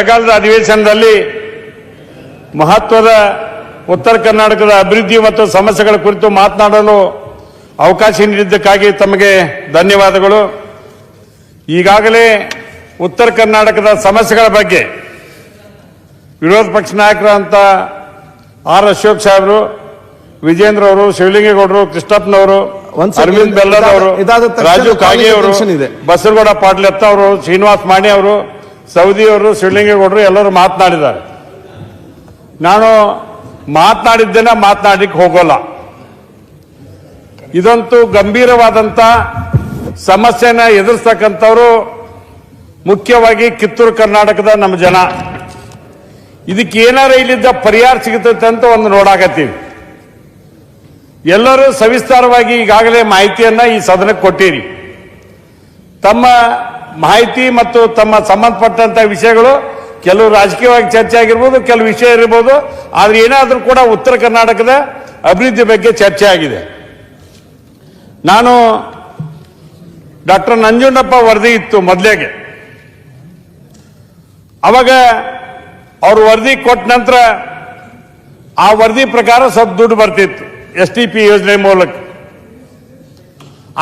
ಬರಗಾಲದ ಅಧಿವೇಶನದಲ್ಲಿ ಮಹತ್ವದ ಉತ್ತರ ಕರ್ನಾಟಕದ ಅಭಿವೃದ್ಧಿ ಮತ್ತು ಸಮಸ್ಯೆಗಳ ಕುರಿತು ಮಾತನಾಡಲು ಅವಕಾಶ ನೀಡಿದ್ದಕ್ಕಾಗಿ ತಮಗೆ ಧನ್ಯವಾದಗಳು ಈಗಾಗಲೇ ಉತ್ತರ ಕರ್ನಾಟಕದ ಸಮಸ್ಯೆಗಳ ಬಗ್ಗೆ ವಿರೋಧ ಪಕ್ಷ ನಾಯಕರಂತ ಆರ್ ಅಶೋಕ್ ಸಾಹೇಬರು ವಿಜೇಂದ್ರ ಅವರು ಶಿವಲಿಂಗೇಗೌಡರು ಕೃಷ್ಣಪ್ಪನವರು. ಅರವಿಂದ್ ಬೆಲ್ಲದವರು ರಾಜು ಕಾಗೆ ಅವರು. ಬಸವಗೌಡ ಪಾಟೀಲತ್ತ ಅವರು ಶ್ರೀನಿವಾಸ್ ಮಾಣಿ ಅವರು ಸೌದಿ ಅವರು ಶಿವಲಿಂಗೇಗೌಡರು ಎಲ್ಲರೂ ಮಾತನಾಡಿದ್ದಾರೆ. ನಾನು ಮಾತನಾಡಿದ್ದೇನೆ ಮಾತನಾಡಲಿಕ್ಕೆ ಹೋಗೋಲ್ಲ. ಇದಂತೂ ಗಂಭೀರವಾದಂತ ಸಮಸ್ಯೆನ ಎದುರಿಸ್ತಕ್ಕಂಥವ್ರು ಮುಖ್ಯವಾಗಿ ಕಿತ್ತೂರು ಕರ್ನಾಟಕದ ನಮ್ಮ ಜನ. ಇದಕ್ಕೆ ಏನಾರ ಇಲ್ಲಿದ್ದ ಪರಿಹಾರ ಸಿಗುತ್ತೆ ಅಂತ ಒಂದು ನೋಡಾಕತ್ತೀವಿ. ಎಲ್ಲರೂ ಸವಿಸ್ತಾರವಾಗಿ ಈಗಾಗಲೇ ಮಾಹಿತಿಯನ್ನ ಈ ಸದನಕ್ಕೆ ಕೊಟ್ಟಿರಿ. ತಮ್ಮ ಮಾಹಿತಿ ಮತ್ತು ತಮ್ಮ ಸಂಬಂಧಪಟ್ಟಂತ ವಿಷಯಗಳು ಕೆಲವು ರಾಜಕೀಯವಾಗಿ ಚರ್ಚೆ ಆಗಿರ್ಬೋದು, ಕೆಲವು ವಿಷಯ ಇರ್ಬೋದು, ಆದ್ರೆ ಏನಾದರೂ ಕೂಡ ಉತ್ತರ ಕರ್ನಾಟಕದ ಅಭಿವೃದ್ಧಿ ಬಗ್ಗೆ ಚರ್ಚೆ ಆಗಿದೆ. ನಾನು ಡಾಕ್ಟರ್ ನಂಜುಂಡಪ್ಪ ವರದಿ ಇತ್ತು ಮೊದಲೇಗೆ. ಅವಾಗ ಅವರು ವರದಿ ಕೊಟ್ಟ ನಂತರ ಆ ವರದಿ ಪ್ರಕಾರ ಸ್ವಲ್ಪ ದುಡ್ಡು ಬರ್ತಿತ್ತು, ಎಸ್ ಟಿ ಪಿ ಯೋಜನೆ ಮೂಲಕ.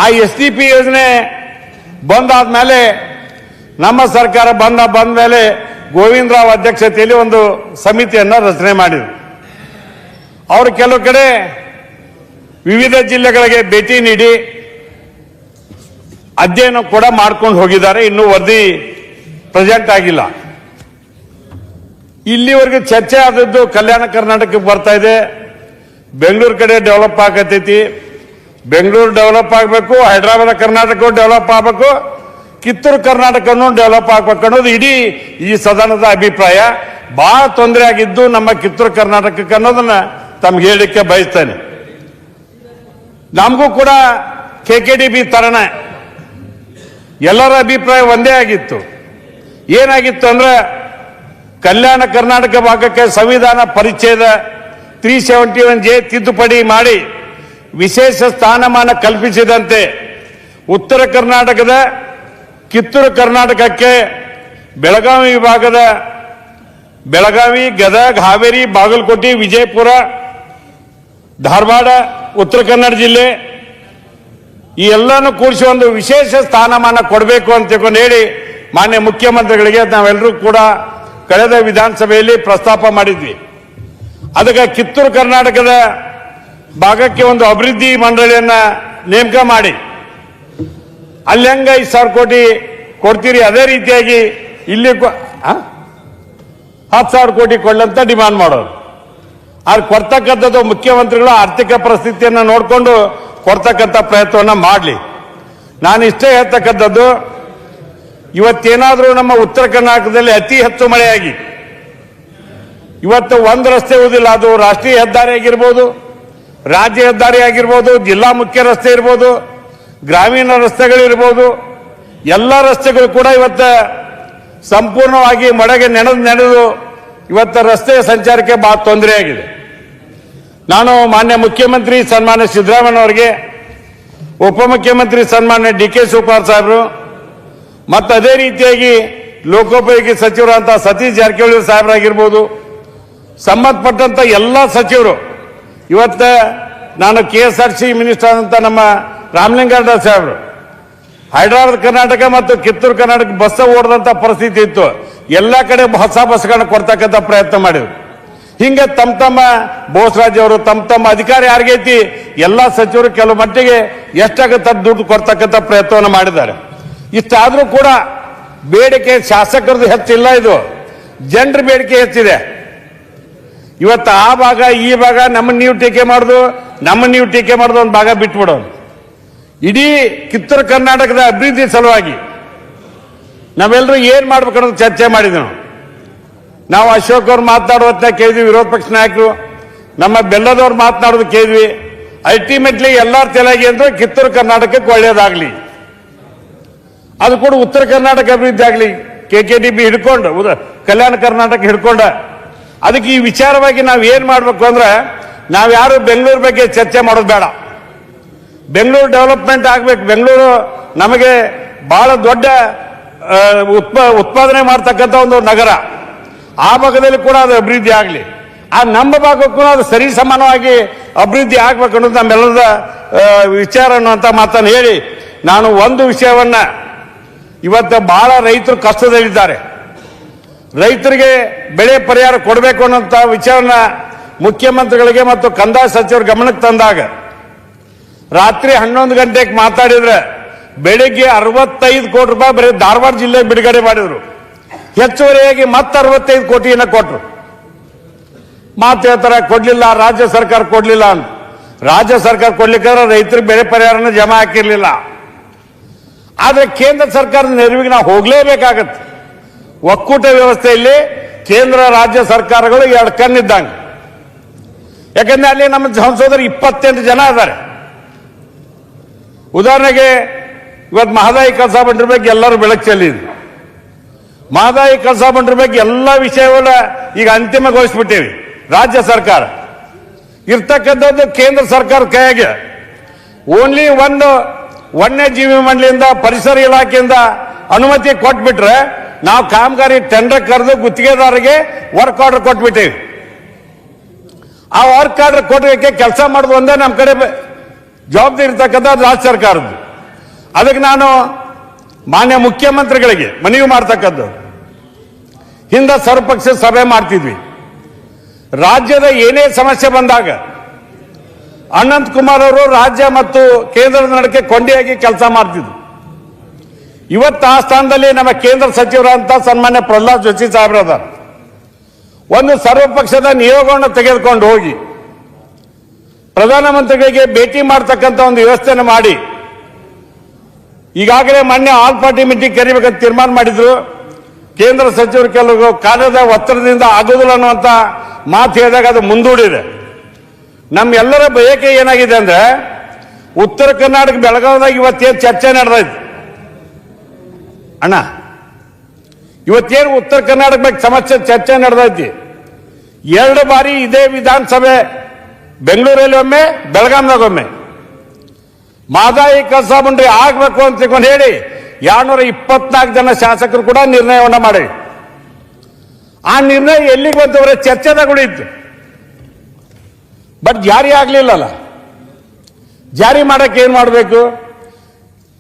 ಆ ಎಸ್ ಟಿ ಪಿ ಯೋಜನೆ ಬಂದಾದ್ಮೇಲೆ ನಮ್ಮ ಸರ್ಕಾರ ಬಂದ ಬಂದ ಮೇಲೆ ಗೋವಿಂದರಾವ್ ಅಧ್ಯಕ್ಷತೆಯಲ್ಲಿ ಒಂದು ಸಮಿತಿಯನ್ನು ರಚನೆ ಮಾಡಿದ್ರು. ಅವರು ಕೆಲವು ಕಡೆ ವಿವಿಧ ಜಿಲ್ಲೆಗಳಿಗೆ ಭೇಟಿ ನೀಡಿ ಅಧ್ಯಯನ ಕೂಡ ಮಾಡ್ಕೊಂಡು ಹೋಗಿದ್ದಾರೆ. ಇನ್ನೂ ವರದಿ ಪ್ರೆಸೆಂಟ್ ಆಗಿಲ್ಲ. ಇಲ್ಲಿವರೆಗೆ ಚರ್ಚೆ ಆದದ್ದು ಕಲ್ಯಾಣ ಕರ್ನಾಟಕಕ್ಕೆ ಬರ್ತಾ ಇದೆ. ಬೆಂಗಳೂರು ಕಡೆ ಡೆವಲಪ್ ಆಗತೈತಿ. ಬೆಂಗಳೂರು ಡೆವಲಪ್ ಆಗಬೇಕು, ಹೈದರಾಬಾದ್ ಕರ್ನಾಟಕ ಡೆವಲಪ್ ಆಗಬೇಕು, ಕಿತ್ತೂರು, ಕರ್ನಾಟಕನೂ ಡೆವಲಪ್ ಆಗ್ಬೇಕು ಅನ್ನೋದು ಇಡೀ ಈ ಸದನದ ಅಭಿಪ್ರಾಯ. ಬಹಳ ತೊಂದರೆ ಆಗಿದ್ದು ನಮ್ಮ ಕಿತ್ತೂರು, ಕರ್ನಾಟಕಕ್ಕೆ ಅನ್ನೋದನ್ನ ತಮ್ಗೆ ಹೇಳಲಿಕ್ಕೆ ಬಯಸ್ತೇನೆ. ನಮಗೂ ಕೂಡ ಕೆ ಕೆ ಡಿ ಬಿ ತರಣ ಎಲ್ಲರ ಅಭಿಪ್ರಾಯ ಒಂದೇ ಆಗಿತ್ತು. ಏನಾಗಿತ್ತು ಅಂದ್ರೆ ಕಲ್ಯಾಣ ಕರ್ನಾಟಕ ಭಾಗಕ್ಕೆ ಸಂವಿಧಾನ ಪರಿಚ್ಛೇದ ತ್ರೀ ಸೆವೆಂಟಿ ಒನ್ ಜೆ ತಿದ್ದುಪಡಿ ಮಾಡಿ ವಿಶೇಷ ಸ್ಥಾನಮಾನ ಕಲ್ಪಿಸಿದಂತೆ ಉತ್ತರ ಕರ್ನಾಟಕದ ಕಿತ್ತೂರು ಕರ್ನಾಟಕಕ್ಕೆ ಬೆಳಗಾವಿ ವಿಭಾಗದ ಬೆಳಗಾವಿ, ಗದಗ, ಹಾವೇರಿ, ಬಾಗಲಕೋಟೆ, ವಿಜಯಪುರ, ಧಾರವಾಡ, ಉತ್ತರ ಕನ್ನಡ ಜಿಲ್ಲೆ ಈ ಎಲ್ಲಾನು ಕೂಡಿಸಿ ಒಂದು ವಿಶೇಷ ಸ್ಥಾನಮಾನ ಕೊಡಬೇಕು ಅಂತ ಹೇಳಿ ಮಾನ್ಯ ಮುಖ್ಯಮಂತ್ರಿಗಳಿಗೆ ನಾವೆಲ್ಲರೂ ಕೂಡ ಕಳೆದ ವಿಧಾನಸಭೆಯಲ್ಲಿ ಪ್ರಸ್ತಾಪ ಮಾಡಿದ್ವಿ. ಅದಕ್ಕೆ ಕಿತ್ತೂರು ಕರ್ನಾಟಕದ ಭಾಗಕ್ಕೆ ಒಂದು ಅಭಿವೃದ್ಧಿ ಮಂಡಳಿಯನ್ನ ನೇಮಕ ಮಾಡಿ. ಅಲ್ಲಿ ಹೆಂಗ ಐದು ಸಾವಿರ ಕೋಟಿ ಕೊಡ್ತೀರಿ ಅದೇ ರೀತಿಯಾಗಿ ಇಲ್ಲಿ? ಹತ್ತು ಸಾವಿರ ಕೋಟಿ ಕೊಡ್ಲಂತ ಡಿಮಾಂಡ್ ಮಾಡೋದು ಆದ್ರೆ ಕೊಡ್ತಕ್ಕಂಥದ್ದು ಮುಖ್ಯಮಂತ್ರಿಗಳು ಆರ್ಥಿಕ ಪರಿಸ್ಥಿತಿಯನ್ನು ನೋಡಿಕೊಂಡು ಕೊಡ್ತಕ್ಕಂಥ ಪ್ರಯತ್ನವನ್ನ ಮಾಡಲಿ. ನಾನು ಇಷ್ಟೇ ಹೇಳ್ತಕ್ಕಂಥದ್ದು, ಇವತ್ತೇನಾದರೂ ನಮ್ಮ ಉತ್ತರ ಕರ್ನಾಟಕದಲ್ಲಿ ಅತಿ ಹೆಚ್ಚು ಮಳೆಯಾಗಿ, ಇವತ್ತು ಒಂದು ರಸ್ತೆ ಇರುವುದಿಲ್ಲ ಅದು ರಾಷ್ಟ್ರೀಯ ಹೆದ್ದಾರಿ ಆಗಿರ್ಬೋದು ರಾಜ್ಯ ಹೆದ್ದಾರಿ ಆಗಿರ್ಬೋದು ಜಿಲ್ಲಾ ಮುಖ್ಯ ರಸ್ತೆ ಇರ್ಬೋದು, ಗ್ರಾಮೀಣ ರಸ್ತೆಗಳಿರ್ಬೋದು, ಎಲ್ಲ ರಸ್ತೆಗಳು ಕೂಡ ಇವತ್ತ ಸಂಪೂರ್ಣವಾಗಿ ಮಡಗೆ ನೆನೆದು ನೆನೆದು ಇವತ್ತು ರಸ್ತೆ ಸಂಚಾರಕ್ಕೆ ಬಹಳ ತೊಂದರೆ ಆಗಿದೆ. ನಾನು ಮಾನ್ಯ ಮುಖ್ಯಮಂತ್ರಿ ಸನ್ಮಾನ್ಯ ಅವರಿಗೆ, ಉಪಮುಖ್ಯಮಂತ್ರಿ ಸನ್ಮಾನ್ಯ ಡಿ ಕೆ ಶಿವಕುಮಾರ್ ಸಾಹೇಬರು, ಮತ್ತು ಅದೇ ರೀತಿಯಾಗಿ ಲೋಕೋಪಯೋಗಿ ಸಚಿವರಂತ ಸತೀಶ್ ಜಾರಕಿಹೊಳಿ ಸಾಹೇಬರಾಗಿರ್ಬೋದು, ಸಂಬಂಧಪಟ್ಟಂತ ಎಲ್ಲ ಸಚಿವರು ಇವತ್ತ ನಾನು K S R C minister ಅಂತ ನಮ್ಮ ರಾಮಲಿಂಗಾರೆಡ್ಡಿ ಸಾಹೇಬರು, ಹೈದರಾಬಾದ್ ಕರ್ನಾಟಕ ಮತ್ತು ಕಿತ್ತೂರು ಕರ್ನಾಟಕ ಬಸ್ ಓಡದಂತ ಪರಿಸ್ಥಿತಿ ಇತ್ತು. ಎಲ್ಲ ಕಡೆ ಹೊಸ ಬಸ್ಗಳನ್ನ ಕೊಡ್ತಕ್ಕಂಥ ಪ್ರಯತ್ನ ಮಾಡಿದ್ರು. ಹಿಂಗೆ ತಮ್ಮ ತಮ್ಮ ಬೋಸರಾಜ್ ಅವರು, ತಮ್ಮ ತಮ್ಮ ಅಧಿಕಾರಿ ಯಾರಿಗೈತಿ ಎಲ್ಲ ಸಚಿವರು ಕೆಲವು ಮಟ್ಟಿಗೆ ಎಷ್ಟಾಗುತ್ತೆ ದುಡ್ಡು ಕೊಡ್ತಕ್ಕಂಥ ಪ್ರಯತ್ನವನ್ನು ಮಾಡಿದ್ದಾರೆ. ಇಷ್ಟಾದ್ರೂ ಕೂಡ ಬೇಡಿಕೆ ಶಾಸಕರದ್ದು ಹೆಚ್ಚಿಲ್ಲ ಇದು. ಜನರ ಬೇಡಿಕೆ ಹೆಚ್ಚಿದೆ. ಇವತ್ತು ಆ ಭಾಗ, ಈ ಭಾಗ ನಮ್ಮ ನೀವು ಟೀಕೆ ಮಾಡುದು ನಮ್ಮ ನೀವು ಟೀಕೆ ಮಾಡೋದು ಒಂದು ಭಾಗ ಬಿಟ್ಬಿಡೋದು. ಇಡೀ ಕಿತ್ತೂರು ಕರ್ನಾಟಕದ ಅಭಿವೃದ್ಧಿ ಸಲುವಾಗಿ ನಾವೆಲ್ಲರೂ ಏನ್ ಮಾಡ್ಬೇಕು ಅನ್ನೋದು ಚರ್ಚೆ ಮಾಡಿದ್ವಿ ನಾವು. ಅಶೋಕ್ ಅವ್ರು ಮಾತನಾಡುವಂತ ಕೇಳಿದ್ವಿ, ವಿರೋಧ ಪಕ್ಷ ನಾಯಕರು. ನಮ್ಮ ಬೆಲ್ಲದವ್ರು ಮಾತನಾಡೋದು ಕೇಳಿದ್ವಿ. ಅಲ್ಟಿಮೇಟ್ಲಿ ಎಲ್ಲರ ತಲೆಗೆ ಅಂದ್ರೆ ಕಿತ್ತೂರು ಕರ್ನಾಟಕಕ್ಕೆ ಒಳ್ಳೇದಾಗ್ಲಿ. ಅದು ಕೂಡ ಉತ್ತರ ಕರ್ನಾಟಕ ಅಭಿವೃದ್ಧಿ ಆಗಲಿ. ಕೆ ಕೆ ಡಿ ಬಿ ಹಿಡ್ಕೊಂಡು ಕಲ್ಯಾಣ ಕರ್ನಾಟಕ ಹಿಡ್ಕೊಂಡ ಅದಕ್ಕೆ ಈ ವಿಚಾರವಾಗಿ ನಾವು ಏನು ಮಾಡಬೇಕು ಅಂದ್ರೆ ನಾವು ಯಾರು ಬೆಂಗಳೂರು ಬಗ್ಗೆ ಚರ್ಚೆ ಮಾಡೋದು ಬೇಡ. ಬೆಂಗಳೂರು ಡೆವಲಪ್ಮೆಂಟ್ ಆಗಬೇಕು. ಬೆಂಗಳೂರು ನಮಗೆ ಬಹಳ ದೊಡ್ಡ ಉತ್ಪ, ಉತ್ಪಾದನೆ ಮಾಡ್ತಕ್ಕಂಥ ಒಂದು ನಗರ. ಆ ಭಾಗದಲ್ಲಿ ಕೂಡ ಅದು ಅಭಿವೃದ್ಧಿ ಆಗಲಿ. ಆ ನಮ್ಮ ಭಾಗಕ್ಕೂ ಅದು ಸರಿ ಸಮಾನವಾಗಿ ಅಭಿವೃದ್ಧಿ ಆಗ್ಬೇಕು ಅನ್ನೋದು ನಮ್ಮೆಲ್ಲರ ವಿಚಾರ ಅನ್ನುವಂಥ ಮಾತನ್ನು ಹೇಳಿ ನಾನು ಒಂದು ವಿಷಯವನ್ನ ಇವತ್ತು ಬಹಳ ರೈತರು ಕಷ್ಟದಲ್ಲಿದ್ದಾರೆ. ರೈತರಿಗೆ ಬೆಳೆ ಪರಿಹಾರ ಕೊಡಬೇಕು ಅನ್ನೋಂಥ ವಿಚಾರನ ಮುಖ್ಯಮಂತ್ರಿಗಳಿಗೆ ಮತ್ತು ಕಂದಾಯ ಸಚಿವರ ಗಮನಕ್ಕೆ ತಂದಾಗ, ರಾತ್ರಿ ಹನ್ನೊಂದು ಗಂಟೆಗೆ ಮಾತಾಡಿದ್ರೆ ಬೆಳಿಗ್ಗೆ ಅರವತ್ತೈದು ಕೋಟಿ ರೂಪಾಯಿ ಬರೀ ಧಾರವಾಡ ಜಿಲ್ಲೆ ಬಿಡುಗಡೆ ಮಾಡಿದ್ರು. ಹೆಚ್ಚುವರಿಯಾಗಿ ಮತ್ತೆ ಅರವತ್ತೈದು ಕೋಟಿಯನ್ನ ಕೊಟ್ಟರು ಮಾತು ಹೇಳ್ತಾರೆ, ಕೊಡ್ಲಿಲ್ಲ, ರಾಜ್ಯ ಸರ್ಕಾರ ಕೊಡ್ಲಿಲ್ಲ ಅಂತ ರಾಜ್ಯ ಸರ್ಕಾರ ಕೊಡ್ಲಿಕ್ಕಾದ್ರೆ ರೈತರಿಗೆ ಬೆಳೆ ಪರಿಹಾರನ ಜಮಾ ಹಾಕಿರ್ಲಿಲ್ಲ. ಆದ್ರೆ ಕೇಂದ್ರ ಸರ್ಕಾರದ ನೆರವಿಗೆ ನಾವು ಹೋಗ್ಲೇಬೇಕಾಗತ್ತೆ. ಒಕ್ಕೂಟ ವ್ಯವಸ್ಥೆಯಲ್ಲಿ ಕೇಂದ್ರ ರಾಜ್ಯ ಸರ್ಕಾರಗಳು ಎರಡು ಕಣ್ಣಿದ್ದಂಗೆ. ಯಾಕಂದ್ರೆ ಅಲ್ಲಿ ನಮ್ಮ ಸಂಸದರು ಇಪ್ಪತ್ತೆಂಟು ಜನ ಇದ್ದಾರೆ. ಉದಾಹರಣೆಗೆ, ಇವತ್ತು ಮಹದಾಯಿ ಕಸ ಬಂಡ್ರ ಬಗ್ಗೆ ಎಲ್ಲರೂ ಬೆಳಕು ಚೆಲ್ಲಿದ್ರು ಮಹದಾಯಿ ಕಸ ಬಂಡ್ರ ಬಗ್ಗೆ ಎಲ್ಲ ವಿಷಯವನ್ನ ಈಗ ಅಂತಿಮಗೊಳಿಸ್ಬಿಟ್ಟೇವಿ ರಾಜ್ಯ ಸರ್ಕಾರ. ಇರ್ತಕ್ಕಂಥದ್ದು ಕೇಂದ್ರ ಸರ್ಕಾರ ಕೈಯಾಗೆ. ಓನ್ಲಿ ಒಂದು ವನ್ಯಜೀವಿ ಮಂಡಳಿಯಿಂದ, ಪರಿಸರ ಇಲಾಖೆಯಿಂದ ಅನುಮತಿ ಕೊಟ್ಬಿಟ್ರೆ ನಾವು ಕಾಮಗಾರಿ ಟೆಂಡರ್ ಕರೆದು ಗುತ್ತಿಗೆದಾರರಿಗೆ ವರ್ಕ್ ಆರ್ಡರ್ ಕೊಟ್ಬಿಟ್ಟೇವಿ. ಆ ವರ್ಕ್ ಆರ್ಡರ್ ಕೊಡಲಿಕ್ಕೆ ಕೆಲಸ ಮಾಡೋದು ಒಂದೇ ನಮ್ಮ ಕಡೆ ಜವಾಬ್ದಾರಿ ಇರ್ತಕ್ಕಂಥ ರಾಜ್ಯ ಸರ್ಕಾರದ್ದು. ಅದಕ್ಕೆ ನಾನು ಮಾನ್ಯ ಮುಖ್ಯಮಂತ್ರಿಗಳಿಗೆ ಮನವಿ ಮಾಡ್ತಕ್ಕದ್ದು ಹಿಂದೆ ಸರ್ವಪಕ್ಷ ಸಭೆ ಮಾಡ್ತಿದ್ವಿ. ರಾಜ್ಯದ ಏನೇ ಸಮಸ್ಯೆ ಬಂದಾಗ ಅನಂತ್ ಕುಮಾರ್ ಅವರು ರಾಜ್ಯ ಮತ್ತು ಕೇಂದ್ರದ ನಡಕ್ಕೆ ಕೊಂಡಿಯಾಗಿ ಕೆಲಸ ಮಾಡ್ತಿದ್ರು. ಇವತ್ತು ಆ ಸ್ಥಾನದಲ್ಲಿ ನಮ್ಮ ಕೇಂದ್ರ ಸಚಿವರಂತ ಸನ್ಮಾನ್ಯ ಪ್ರಹ್ಲಾದ್ ಜೋಶಿ ಸಾಹೇಬ್ರದ ಒಂದು ಸರ್ವಪಕ್ಷದ ನಿಯೋಗವನ್ನು ತೆಗೆದುಕೊಂಡು ಹೋಗಿ, ಪ್ರಧಾನಮಂತ್ರಿಗಳಿಗೆ ಭೇಟಿ ಮಾಡ್ತಕ್ಕಂಥ ಒಂದು ವ್ಯವಸ್ಥೆಯನ್ನು ಮಾಡಿ, ಈಗಾಗಲೇ ಮೊನ್ನೆ ಆಲ್ ಪಾರ್ಟಿ ಮೀಟಿಂಗ್ ಕರಿಬೇಕಂತ ತೀರ್ಮಾನ ಮಾಡಿದ್ರು. ಕೇಂದ್ರ ಸಚಿವರು ಕೆಲವು ಕಾರ್ಯದ ಒತ್ತಡದಿಂದ ಆಗೋದಿಲ್ಲ ಅನ್ನುವಂತ ಮಾತು ಹೇಳಿದಾಗ ಅದು ಮುಂದೂಡಿದೆ. ನಮ್ಮೆಲ್ಲರ ಬಯಕೆ ಏನಾಗಿದೆ ಅಂದ್ರೆ, ಉತ್ತರ ಕರ್ನಾಟಕ ಬೆಳಗಾವಿದಾಗ ಇವತ್ತೇನು ಚರ್ಚೆ ನಡೆದೈತಿ. ಅಣ್ಣ, ಇವತ್ತೇನು ಉತ್ತರ ಕರ್ನಾಟಕ ಬಗ್ಗೆ ಸಮಸ್ಯೆ ಚರ್ಚೆ ನಡೆದೈತಿ? ಎರಡು ಬಾರಿ ಇದೇ ವಿಧಾನಸಭೆ, ಬೆಂಗಳೂರಲ್ಲಿ ಒಮ್ಮೆ ಬೆಳಗಾಂದಾಗ ಒಮ್ಮೆ. ಮಾದಾಯಿ ಕಸ ಬಂಡ್ರಿ ಆಗ್ಬೇಕು ಅಂತ ತಿಳ್ಕೊಂಡು ಹೇಳಿ, ಎರಡ್ನೂರ ಇಪ್ಪತ್ನಾಲ್ಕು ಜನ ಶಾಸಕರು ಕೂಡ ನಿರ್ಣಯವನ್ನ ಮಾಡಿ ಆ ನಿರ್ಣಯ ಎಲ್ಲಿಗೆ ಬಂತವ್ರೆ ಚರ್ಚೆದಾಗ ಉಳಿಯಿತು. ಬಟ್ ಜಾರಿ ಆಗ್ಲಿಲ್ಲಲ್ಲ. ಜಾರಿ ಮಾಡಕ್ಕೆ ಏನ್ ಮಾಡಬೇಕು?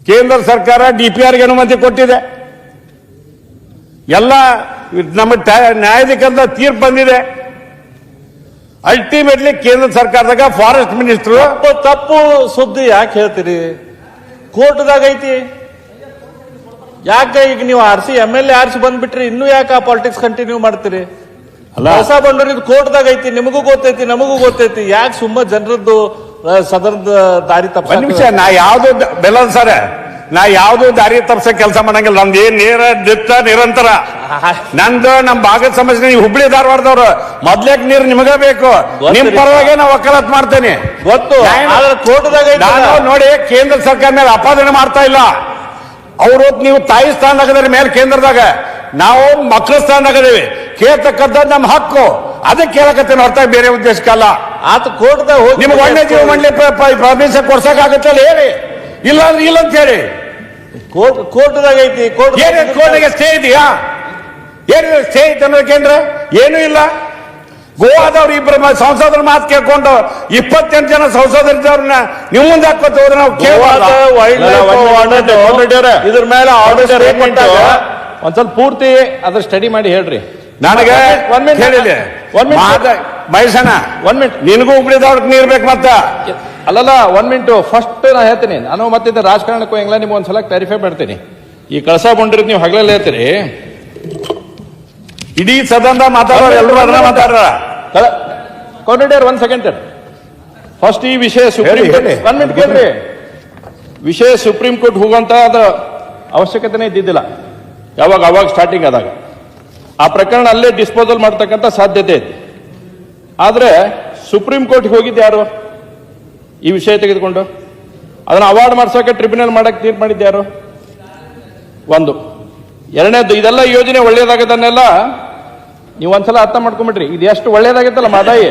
ಕೇಂದ್ರ ಸರ್ಕಾರ ಡಿ ಪಿ ಆರ್ಗೆ ಅನುಮತಿ ಕೊಟ್ಟಿದೆ. ಎಲ್ಲ ನಮ್ಮ ನ್ಯಾಯಾಧಿಕರಣದ ತೀರ್ಪು ಬಂದಿದೆ. ಅಲ್ಟಿಮೇಟ್ಲಿ ಕೇಂದ್ರ ಸರ್ಕಾರದಾಗ ಫಾರೆಸ್ಟ್ ಮಿನಿಸ್ಟರ್ ತಪ್ಪು ಸುದ್ದಿ ಯಾಕೆ ಹೇಳ್ತೀರಿ? ಕೋರ್ಟ್ದಾಗ ಐತಿ. ಯಾಕೆ ಈಗ ನೀವು RC M L A RC ಬಂದ್ಬಿಟ್ರಿ ಇನ್ನೂ ಯಾಕೆ ಆ ಪಾಲಿಟಿಕ್ಸ್ ಕಂಟಿನ್ಯೂ ಮಾಡ್ತೀರಿ? ಅಲ್ಲ. ಹೊಸ ಬಂಡೂರಿದ್ ಕೋರ್ಟ್ದಾಗ ಐತಿ ನಿಮಗೂ ಗೊತ್ತೈತಿ ನಮಗೂ ಗೊತ್ತೈತಿ. ಯಾಕೆ ಸುಮ್ಮ ಜನರದ್ದು ಸದನದ ದಾರಿ ತಪ್ಪ ನಿಮಿಷ ನಾ ಯಾವ್ದು ಬೆಲ್ಲ ಸರ್ ನಾ ಯಾವ್ದು ದಾರಿ ತಪ್ಸ ಕೆಲಸ ಮಾಡಂಗಿಲ್ಲ. ನಮ್ದು ಏನ್ ನೇರ ದಿಟ್ಟ ನಿರಂತರ. ನಂದು ನಮ್ ಭಾಗದ ಸಮಸ್ಯೆ ನೀವು ಹುಬ್ಳಿ ಧಾರವಾಡದವ್ರು ಮೊದ್ಲೇಕ್ ನೀರು ನಿಮಗ ಬೇಕು. ನಿಮ್ ಪರವಾಗಿ ನಾ ವಕಾಲತ್ ಮಾಡ್ತೇನೆ. ಗೊತ್ತು. ಆದ್ರೆ ನಾನು ನೋಡಿ ಕೇಂದ್ರ ಸರ್ಕಾರ ಮೇಲೆ ಅಪಾದನೆ ಮಾಡ್ತಾ ಇಲ್ಲ. ಅವರು ನೀವು ತಾಯಿ ಸ್ಥಾನದಾಗದ್ರ ಮೇಲೆ ಕೇಂದ್ರದಾಗ. ನಾವು ಮಕ್ಕಳ ಸ್ಥಾನದಾಗದೇವಿ ಕೇಳ್ತಕ್ಕಂಥದ್ದು ನಮ್ಮ ಹಕ್ಕು. ಅದಕ್ಕೆ ಕೇಳಕತ್ತೇನೆ ಅರ್ಥ ಬೇರೆ ಉದ್ದೇಶಕ್ಕಲ್ಲ ಆತ ಕೋರ್ಟ್ದಾಗ ಹೋಗಿ ನಿಮ್ಗೆ ಒಳ್ಳೆ ಜೀವ ಮಂಡಳಿ ಪರ್ಮಿಷನ್ ಕೊಡ್ಸಕ್ಕಾಗತ್ತಲ್ಲ ಹೇಳಿ. ಇಲ್ಲ ಅಂದ್ರೆ ಇಲ್ಲ ಅಂತ ಹೇಳಿ. ಕೋರ್ಟ್ ಕೋರ್ಟ್ದಾಗ ಐತಿ ಕೋರ್ಟ್ ಏನೇ ಕೋರ್ಟಿಗೆ ಸ್ಟೇ ಇದೆಯಾ? ಏನು ಸ್ಟೇ ಐತೆ ಅನ್ನೋದಕ್ಕೇನ್ರ ಏನೂ ಇಲ್ಲ. ಗೋವಾದವ್ರು ಇಬ್ಬರು ಸಂಸದರ ಮಾತು ಕೇಳ್ಕೊಂಡು ಇಪ್ಪತ್ತೆಂಟು ಜನ ಸಂಸದರಿದ್ದವ್ರನ್ನ ನಿಮ್ಮ ಮುಂದೆ ಹಾಕೋತವ್ರ ನಾವು. ಇದ್ರ ಮೇಲೆ ಆರ್ಡರ್ ಒಂದ್ ಸ್ವಲ್ಪ ಪೂರ್ತಿ ಅದ್ರ ಸ್ಟಡಿ ಮಾಡಿ ಹೇಳ್ರಿ. ನನಗೆ ಒಂದ್ ಮಿನಿಟ್ ಹೇಳಿದೆ ಒಂದ್ ಮಿನಿಟ್ ಮಹೇಶಣ್ಣ ಒನ್ ಮಿನಿಟ್ ನಿನಗೂ ಹುಬ್ಳಿದವ್ರಿಗೆ ನೀರ್ ಬೇಕು ಮತ್ತ? ಅಲ್ಲಲ್ಲ ಒನ್ ಮಿನಿಟ್ ಫಸ್ಟ್ ನಾ ಹೇಳ್ತೀನಿ. ನಾನು ಮತ್ತೆ ರಾಜಕಾರಣಕ್ಕೂ ಹೆಂಗ್ಲ ನಿಮ್ಗೆ ಒಂದ್ಸಲ ಕ್ಲಾರಿಫೈ ಮಾಡ್ತೀನಿ. ಈ ಕಳಸ ಬಂಡಿರೋದು ನೀವು ಹಗಲಲ್ಲಿ ಹೇಳ್ತೀರಿ. ಇಡೀ ಸದನದ ಮಾತಾಡೋರು ಎಲ್ಲರೂ ಅದನ್ನ ಮಾತಾಡ್ರ? ಒಂದ್ ಸೆಕೆಂಡ್ ಫಸ್ಟ್ ಈ ವಿಷಯ ಸುಪ್ರೀಂ ಒನ್. ಮಿನಿಟ್ ಕೇಳ್ರಿ. ವಿಷಯ ಸುಪ್ರೀಂ ಕೋರ್ಟ್ ಹೋಗುವಂತ ಅದ ಅವಶ್ಯಕತೆನೇ ಇದ್ದಿದ್ದಿಲ್ಲ. ಯಾವಾಗ ಅವಾಗ ಸ್ಟಾರ್ಟಿಂಗ್ ಆದಾಗ. ಆ ಪ್ರಕರಣ ಅಲ್ಲೇ ಡಿಸ್ಪೋಸಲ್ ಮಾಡ್ತಕ್ಕಂಥ ಸಾಧ್ಯತೆ ಇದೆ. ಆದ್ರೆ ಸುಪ್ರೀಂ ಕೋರ್ಟ್ಗೆ ಹೋಗಿದ್ದು ಯಾರು? ಈ ವಿಷಯ ತೆಗೆದುಕೊಂಡು? ಅದನ್ನ ಅವಾರ್ಡ್ ಮಾಡ್ಸೋಕೆ ಟ್ರಿಬ್ಯುನಲ್ ಮಾಡಕ್ಕೆ ತೀರ್ಪು ಮಾಡಿದ್ದು ಯಾರು? ಒಂದು. ಎರಡನೇದು ಇದೆಲ್ಲ ಯೋಜನೆ ಒಳ್ಳೇದಾಗದನ್ನೆಲ್ಲ ನೀವು ಒಂದ್ಸಲ ಅರ್ಥ ಮಾಡ್ಕೊಂಬಿಟ್ರಿ ಇದು ಎಷ್ಟು ಒಳ್ಳೇದಾಗೈತಲ್ಲ ಮಾದಾಯಿ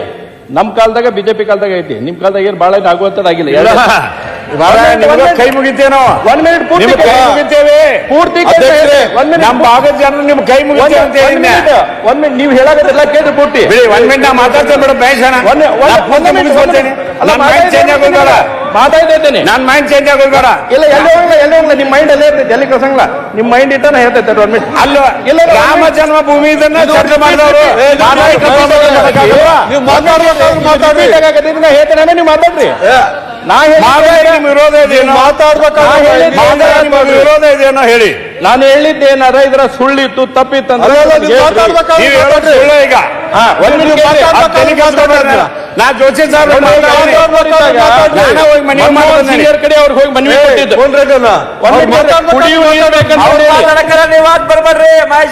ನಮ್ಮ ಕಾಲದಾಗ ಬಿಜೆಪಿ ಕಾಲದಾಗ ಐತಿ. ನಿಮ್ಮ ಕಾಲದಾಗ ಏನು ಬಹಳ ಆಗುವಂತದ್ದಾಗಿಲ್ಲ ಆಗಿಲ್ಲ ಮಾರಾಯ, ನಿಮ್ಗೆ ಕೈ ಮುಗಿತೇವೆ ನಾವು ಒನ್ ಮಿನಿಟ್ ಪೂರ್ತಿ ಕೈ ಮುಗಿತೇವೆ. ಪೂರ್ತಿ. ಒಂದ್ ನಮ್ಮ ಭಾಗದ ಜನರು ನಿಮ್ ಕೈ ಮುಗಿತೇವೆ ಅಂತ ಒಂದ್ ಮಿನಿಟ್ ನೀವು ಹೇಳೋದೆಲ್ಲ ಕೇಳಿ ಪೂರ್ತಿ. ಬಿಡಿ ಒಂದ್ ಮಿನಿಟ್ ನಾ ಮಾತಾಡ್ತೇನೆ ಮೇಡಮ್ ಒಂದ್ ಒಂದ್- ಒಂದ್ ಮುಗಿಸ್ಕೊಳ್ತೇನೆ. ನನ್ನ ಮೈಂಡ್ ಚೇಂಜ್ ಮಾತಾಡ್ತಾ ಇದ್ದೇನೆ ನನ್ನ ಮೈಂಡ್ ಚೇಂಜ್ ಇಲ್ಲ ಎಲ್ಲೇ ಹೋಗಲ್ಲ ಎಲ್ಲೇ ಹೋಗಲ್ಲ ನಿಮ್ಮ ಮೈಂಡ್ ಅಲ್ಲೇ ಇರ್ತೈತೆ ಎಲ್ಲಿ ಕಳ್ಸಂಗಿಲ್ಲ ನಿಮ್ಮ ಮೈಂಡ್ ಇಟ್ಟಾನ ಹೇಳ್ತೈತೆ ಒಂದ್ ಮಿನಿಟ್ ಅಲ್ಲ ಇಲ್ಲ, ರಾಮ ಜನ್ಮಭೂಮಿ ಇದನ್ನ ಚರ್ಚೆ ಮಾಡಿದವರು ಏ, ನೀವು ಮಾರಾಯ ಕಥಾಬದ್ಧವಾಗಿರಬೇಕಾಗಿಲ್ವಾ? ನೀವು ಮಾತಾಡ್ಬೇಕಾದ್ರೆ ಮಾತಾಡ್ರಿ ಹೇಳ್ತೇನೆ ನೀವು ಮಾತಾಡ್ರಿ. ವಿರೋಧ ವಿರೋಧ ಹೇಳಿ. ನಾನು ಹೇಳಿದ್ದೇನಾರ ಇದರ ಸುಳ್ಳಿತ್ತು ನೀವು ಈಗ. ಈಗ ನಾ ಜೋಶಿ ಸಾಹೇಬ್ ಒಂದ್ ನಿಮಿಷ ಮಾತಾಡ್ಬೇಕಾದ್ರೆ ನಾನೇ ಹೋಗಿ ಮನವಿ ಮನಮೋಹನ್. ಸಿಂಗರ್ ಕಡೆ ಅವ್ರಿಗೆ ಹೋಗಿ ಮನವಿ ಕೊಟ್ಟಿದ್ದು ಒಂದ್ ಮಿನಿಟ್ ಕುಡಿಯುವ ನೀರು ಬೇಕಂತ ಅವ್ರು ಹೇಳಿ. ನೀವ್ ಆಗ್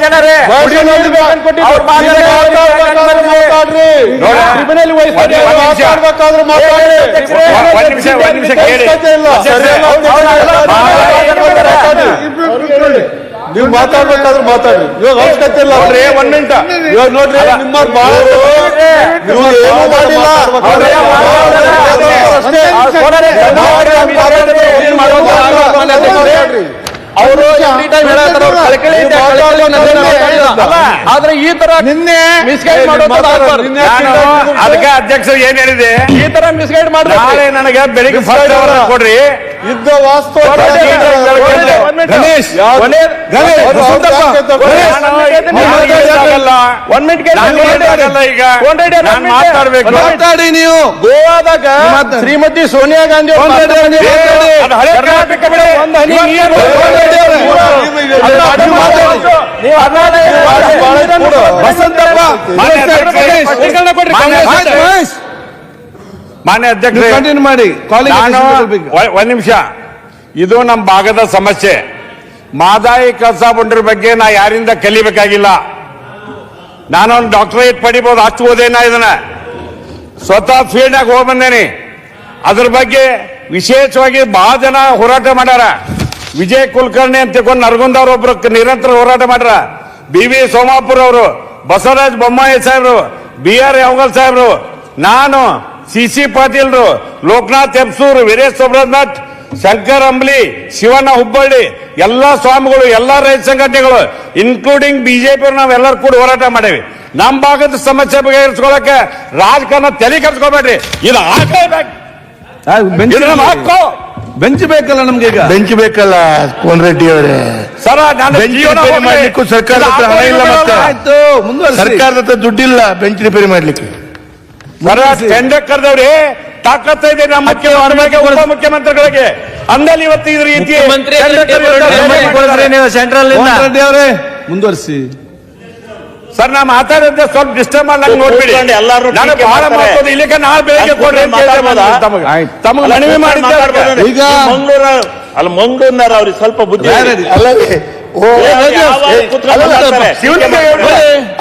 ಅಣ್ಣರೇ. ಕುಡಿಯುವ ನೀರು ಬೇಕಂತ ಕೊಟ್ಟಿದ್ದು. ಅವ್ರು ಮಾತಾಡ್ಬೇಕಾದ್ರೆ ನೋಡಿ. ಒಂದ್ ನಿಮಿಷ. ಮಾತಾಡ್ಬೇಕಾದ್ರೆ ಮಾತಾಡಿ ಒಂದ್- ನಿಮಿಷ ಒಂದ್ ನಿಮಿಷ ಕೇಳಿ. ಅಧ್ಯಕ್ಷರೇ, ನೀವು ಮಾತಾಡ್ಬೇಕಾದ್ರೆ ಮಾತಾಡಿ ಇವಾಗ ಅವಶ್ಯಕತೆ ಇಲ್ಲ ನೋಡ್ರಿ, ಒಂದ್ ಮಿನಿಟ್. ಇವಾಗ ನೋಡ್ರಿ ನಿಮ್ಮ ಬಹಳ ನೀವು ಏನೂ ಮಾಡಿಲ್ಲ ಅವ್ರೇ ಅಷ್ಟೇ. ಅವರು. ಆದ್ರೆ ಈ ತರ ನಿನ್ನೆ ಮಿಸ್ಗೈಡ್ ಮಾಡೋದು ಅದಕ್ಕೆ ಅಧ್ಯಕ್ಷರು ಏನ್ ಹೇಳಿದೆ? ಈ ತರ ಮಿಸ್ಗೈಡ್ ಮಾಡಿದ್ರೆ ನಾಳೆ ನನಗೆ ಬೆಳಿಗ್ಗೆ ಫಸ್ಟ್ ಅವರ್ ಕೊಡ್ರಿ. ಇದ್ದ ವಾಸ್ತವ ಗಣೇಶ್. ಒಂದ್ ಮಿನಿಟ್ ಮಾತಾಡ್ಬೇಕು. ಮಾತಾಡಿ ನೀವು. ಗೋವಾದಾಗ ಶ್ರೀಮತಿ ಸೋನಿಯಾ ಗಾಂಧಿ ಕರ್ನಾಟಕ ನೀವು ಮಾನ್ಯ ಕಂಟಿನ್ಯೂ ಮಾಡಿ. ಒಂದ್ ನಿಮಿಷ. ಇದು ನಮ್ಮ ಭಾಗದ ಸಮಸ್ಯೆ. ಮಾದಾಯಿ ಕಸ ಬಂಡ್ರ ಬಗ್ಗೆ ನಾ ಯಾರಿಂದ ಕಲಿಬೇಕಾಗಿಲ್ಲ? ನಾನೊಂದು ಡಾಕ್ಟರೇಟ್ ಪಡಿಬೋದು ಅಷ್ಟು ಓದೇನ ಇದನ್ನ? ಸ್ವತಃ ಫೀಲ್ಡ್ನಾಗ ಹೋಗಿ ಬಂದೇನಿ. ಅದ್ರ ಬಗ್ಗೆ ವಿಶೇಷವಾಗಿ ಬಹಳ ಜನ ಹೋರಾಟ ಮಾಡ್ಯಾರ. ವಿಜಯ್ ಕುಲಕರ್ಣಿ ಅಂತ ತಿಳ್ಕೊಂಡು ನರಗುಂದವ್ರು ಒಬ್ರು ನಿರಂತರ ಹೋರಾಟ ಮಾಡ್ರ ಬಿ ವಿ ಸೋಮಾಪುರ್ ಅವರು ಬಸವರಾಜ ಬೊಮ್ಮಾಯಿ ಸಾಹೇಬ್ರು ಬಿ ಆರ್ ಯಾವಗಲ್ ಸಾಹೇಬ್ರು ನಾನು ಸಿ ಸಿ ಪಾಟೀಲ್ರು ಲೋಕನಾಥ್ ಎಬ್ಸೂರು ವೀರೇಶ್ ಸೋಮನಾಥ್ ಶಂಕರ್ ಅಂಬ್ಲಿ ಶಿವಣ್ಣ ಹುಬ್ಬಳ್ಳಿ ಎಲ್ಲಾ ಸ್ವಾಮಿಗಳು ಎಲ್ಲಾ ರೈತ ಸಂಘಟನೆಗಳು ಇನ್ಕ್ಲೂಡಿಂಗ್ ಬಿಜೆಪಿ ನಾವೆಲ್ಲರೂ ಕೂಡ ಹೋರಾಟ ಮಾಡೇವಿ. ನಮ್ಮ ಭಾಗದ ಸಮಸ್ಯೆ ಬಗೆಹರಿಸ್ಕೊಳಕ್ಕೆ ರಾಜಕಾರಣ ತಲೆ ಕೆಡ್ಸ್ಕೊಬೇಡ್ರಿ. ಇದು ಹಕ್ಕು ಬೆಂಚ್ ಬೇಕಲ್ಲ ನಮ್ಗೆ ಈಗ? ಬೆಂಚ್ ಬೇಕಲ್ಲ ಕೋನ್ ರೆಡ್ಡಿ ಅವರೇ. ಸರ ನಾನು ಬೆಂಚ್ ಜೀವನ ರಿಪೇರಿ ಹೋಗ್ಲಿ. ಮಾಡ್ಲಿಕ್ಕೂ ಸರ್ಕಾರದ ಹತ್ರ ಹಣ ಇಲ್ಲ ಮತ್ತೆ. ಆಯ್ತು ಮುಂದುವರಿಸಿ. ಸರ್ಕಾರದ ಹತ್ರ ದುಡ್ಡಿಲ್ಲ ಬೆಂಚ್ ರಿಪೇರಿ ಮಾಡ್ಲಿಕ್ಕೆ. ಸರ ಟೆಂಡರ್ ಕರೆದವ್ರಿ ತಾಕತ್ತ ಇದೆ ನಮ್ಮ ಮುಖ್ಯಮಂತ್ರಿಗೆ ಉಪ ಮುಖ್ಯಮಂತ್ರಿಗಳಿಗೆ ಅಂದಲ್ಲಿ ಇವತ್ತು ಇದ್ರ ರೀತಿ. ನೀವು ಸೆಂಟ್ರಲ್ ರೆಡ್ಡಿ ಅವರೇ. ಮುಂದುವರಿಸಿ. ಸರ್ ನಾ ಮಾತಾಡಿದ್ರೆ ಸ್ವಲ್ಪ ಡಿಸ್ಟರ್ಬ್ ಮಾಡಿ ನೋಡ್ಬಿಡಿ. ಎಲ್ಲರೂ ನಾನು ಬಹಳ. ಮಾತಾಡೋದು ಇಲ್ಲಿಗೆ ನಾಳೆ ಬೆಳಿಗ್ಗೆ ಕೊಡ್ರಿ? ತಮಗೆ. ಮನವಿ ಈಗ ಮಂಗಳೂರ ಅಲ್ಲಿ ಮಂಗಳೂರಿನಾರ ಅವ್ರಿಗೆ ಸ್ವಲ್ಪ ಬುದ್ಧಿ?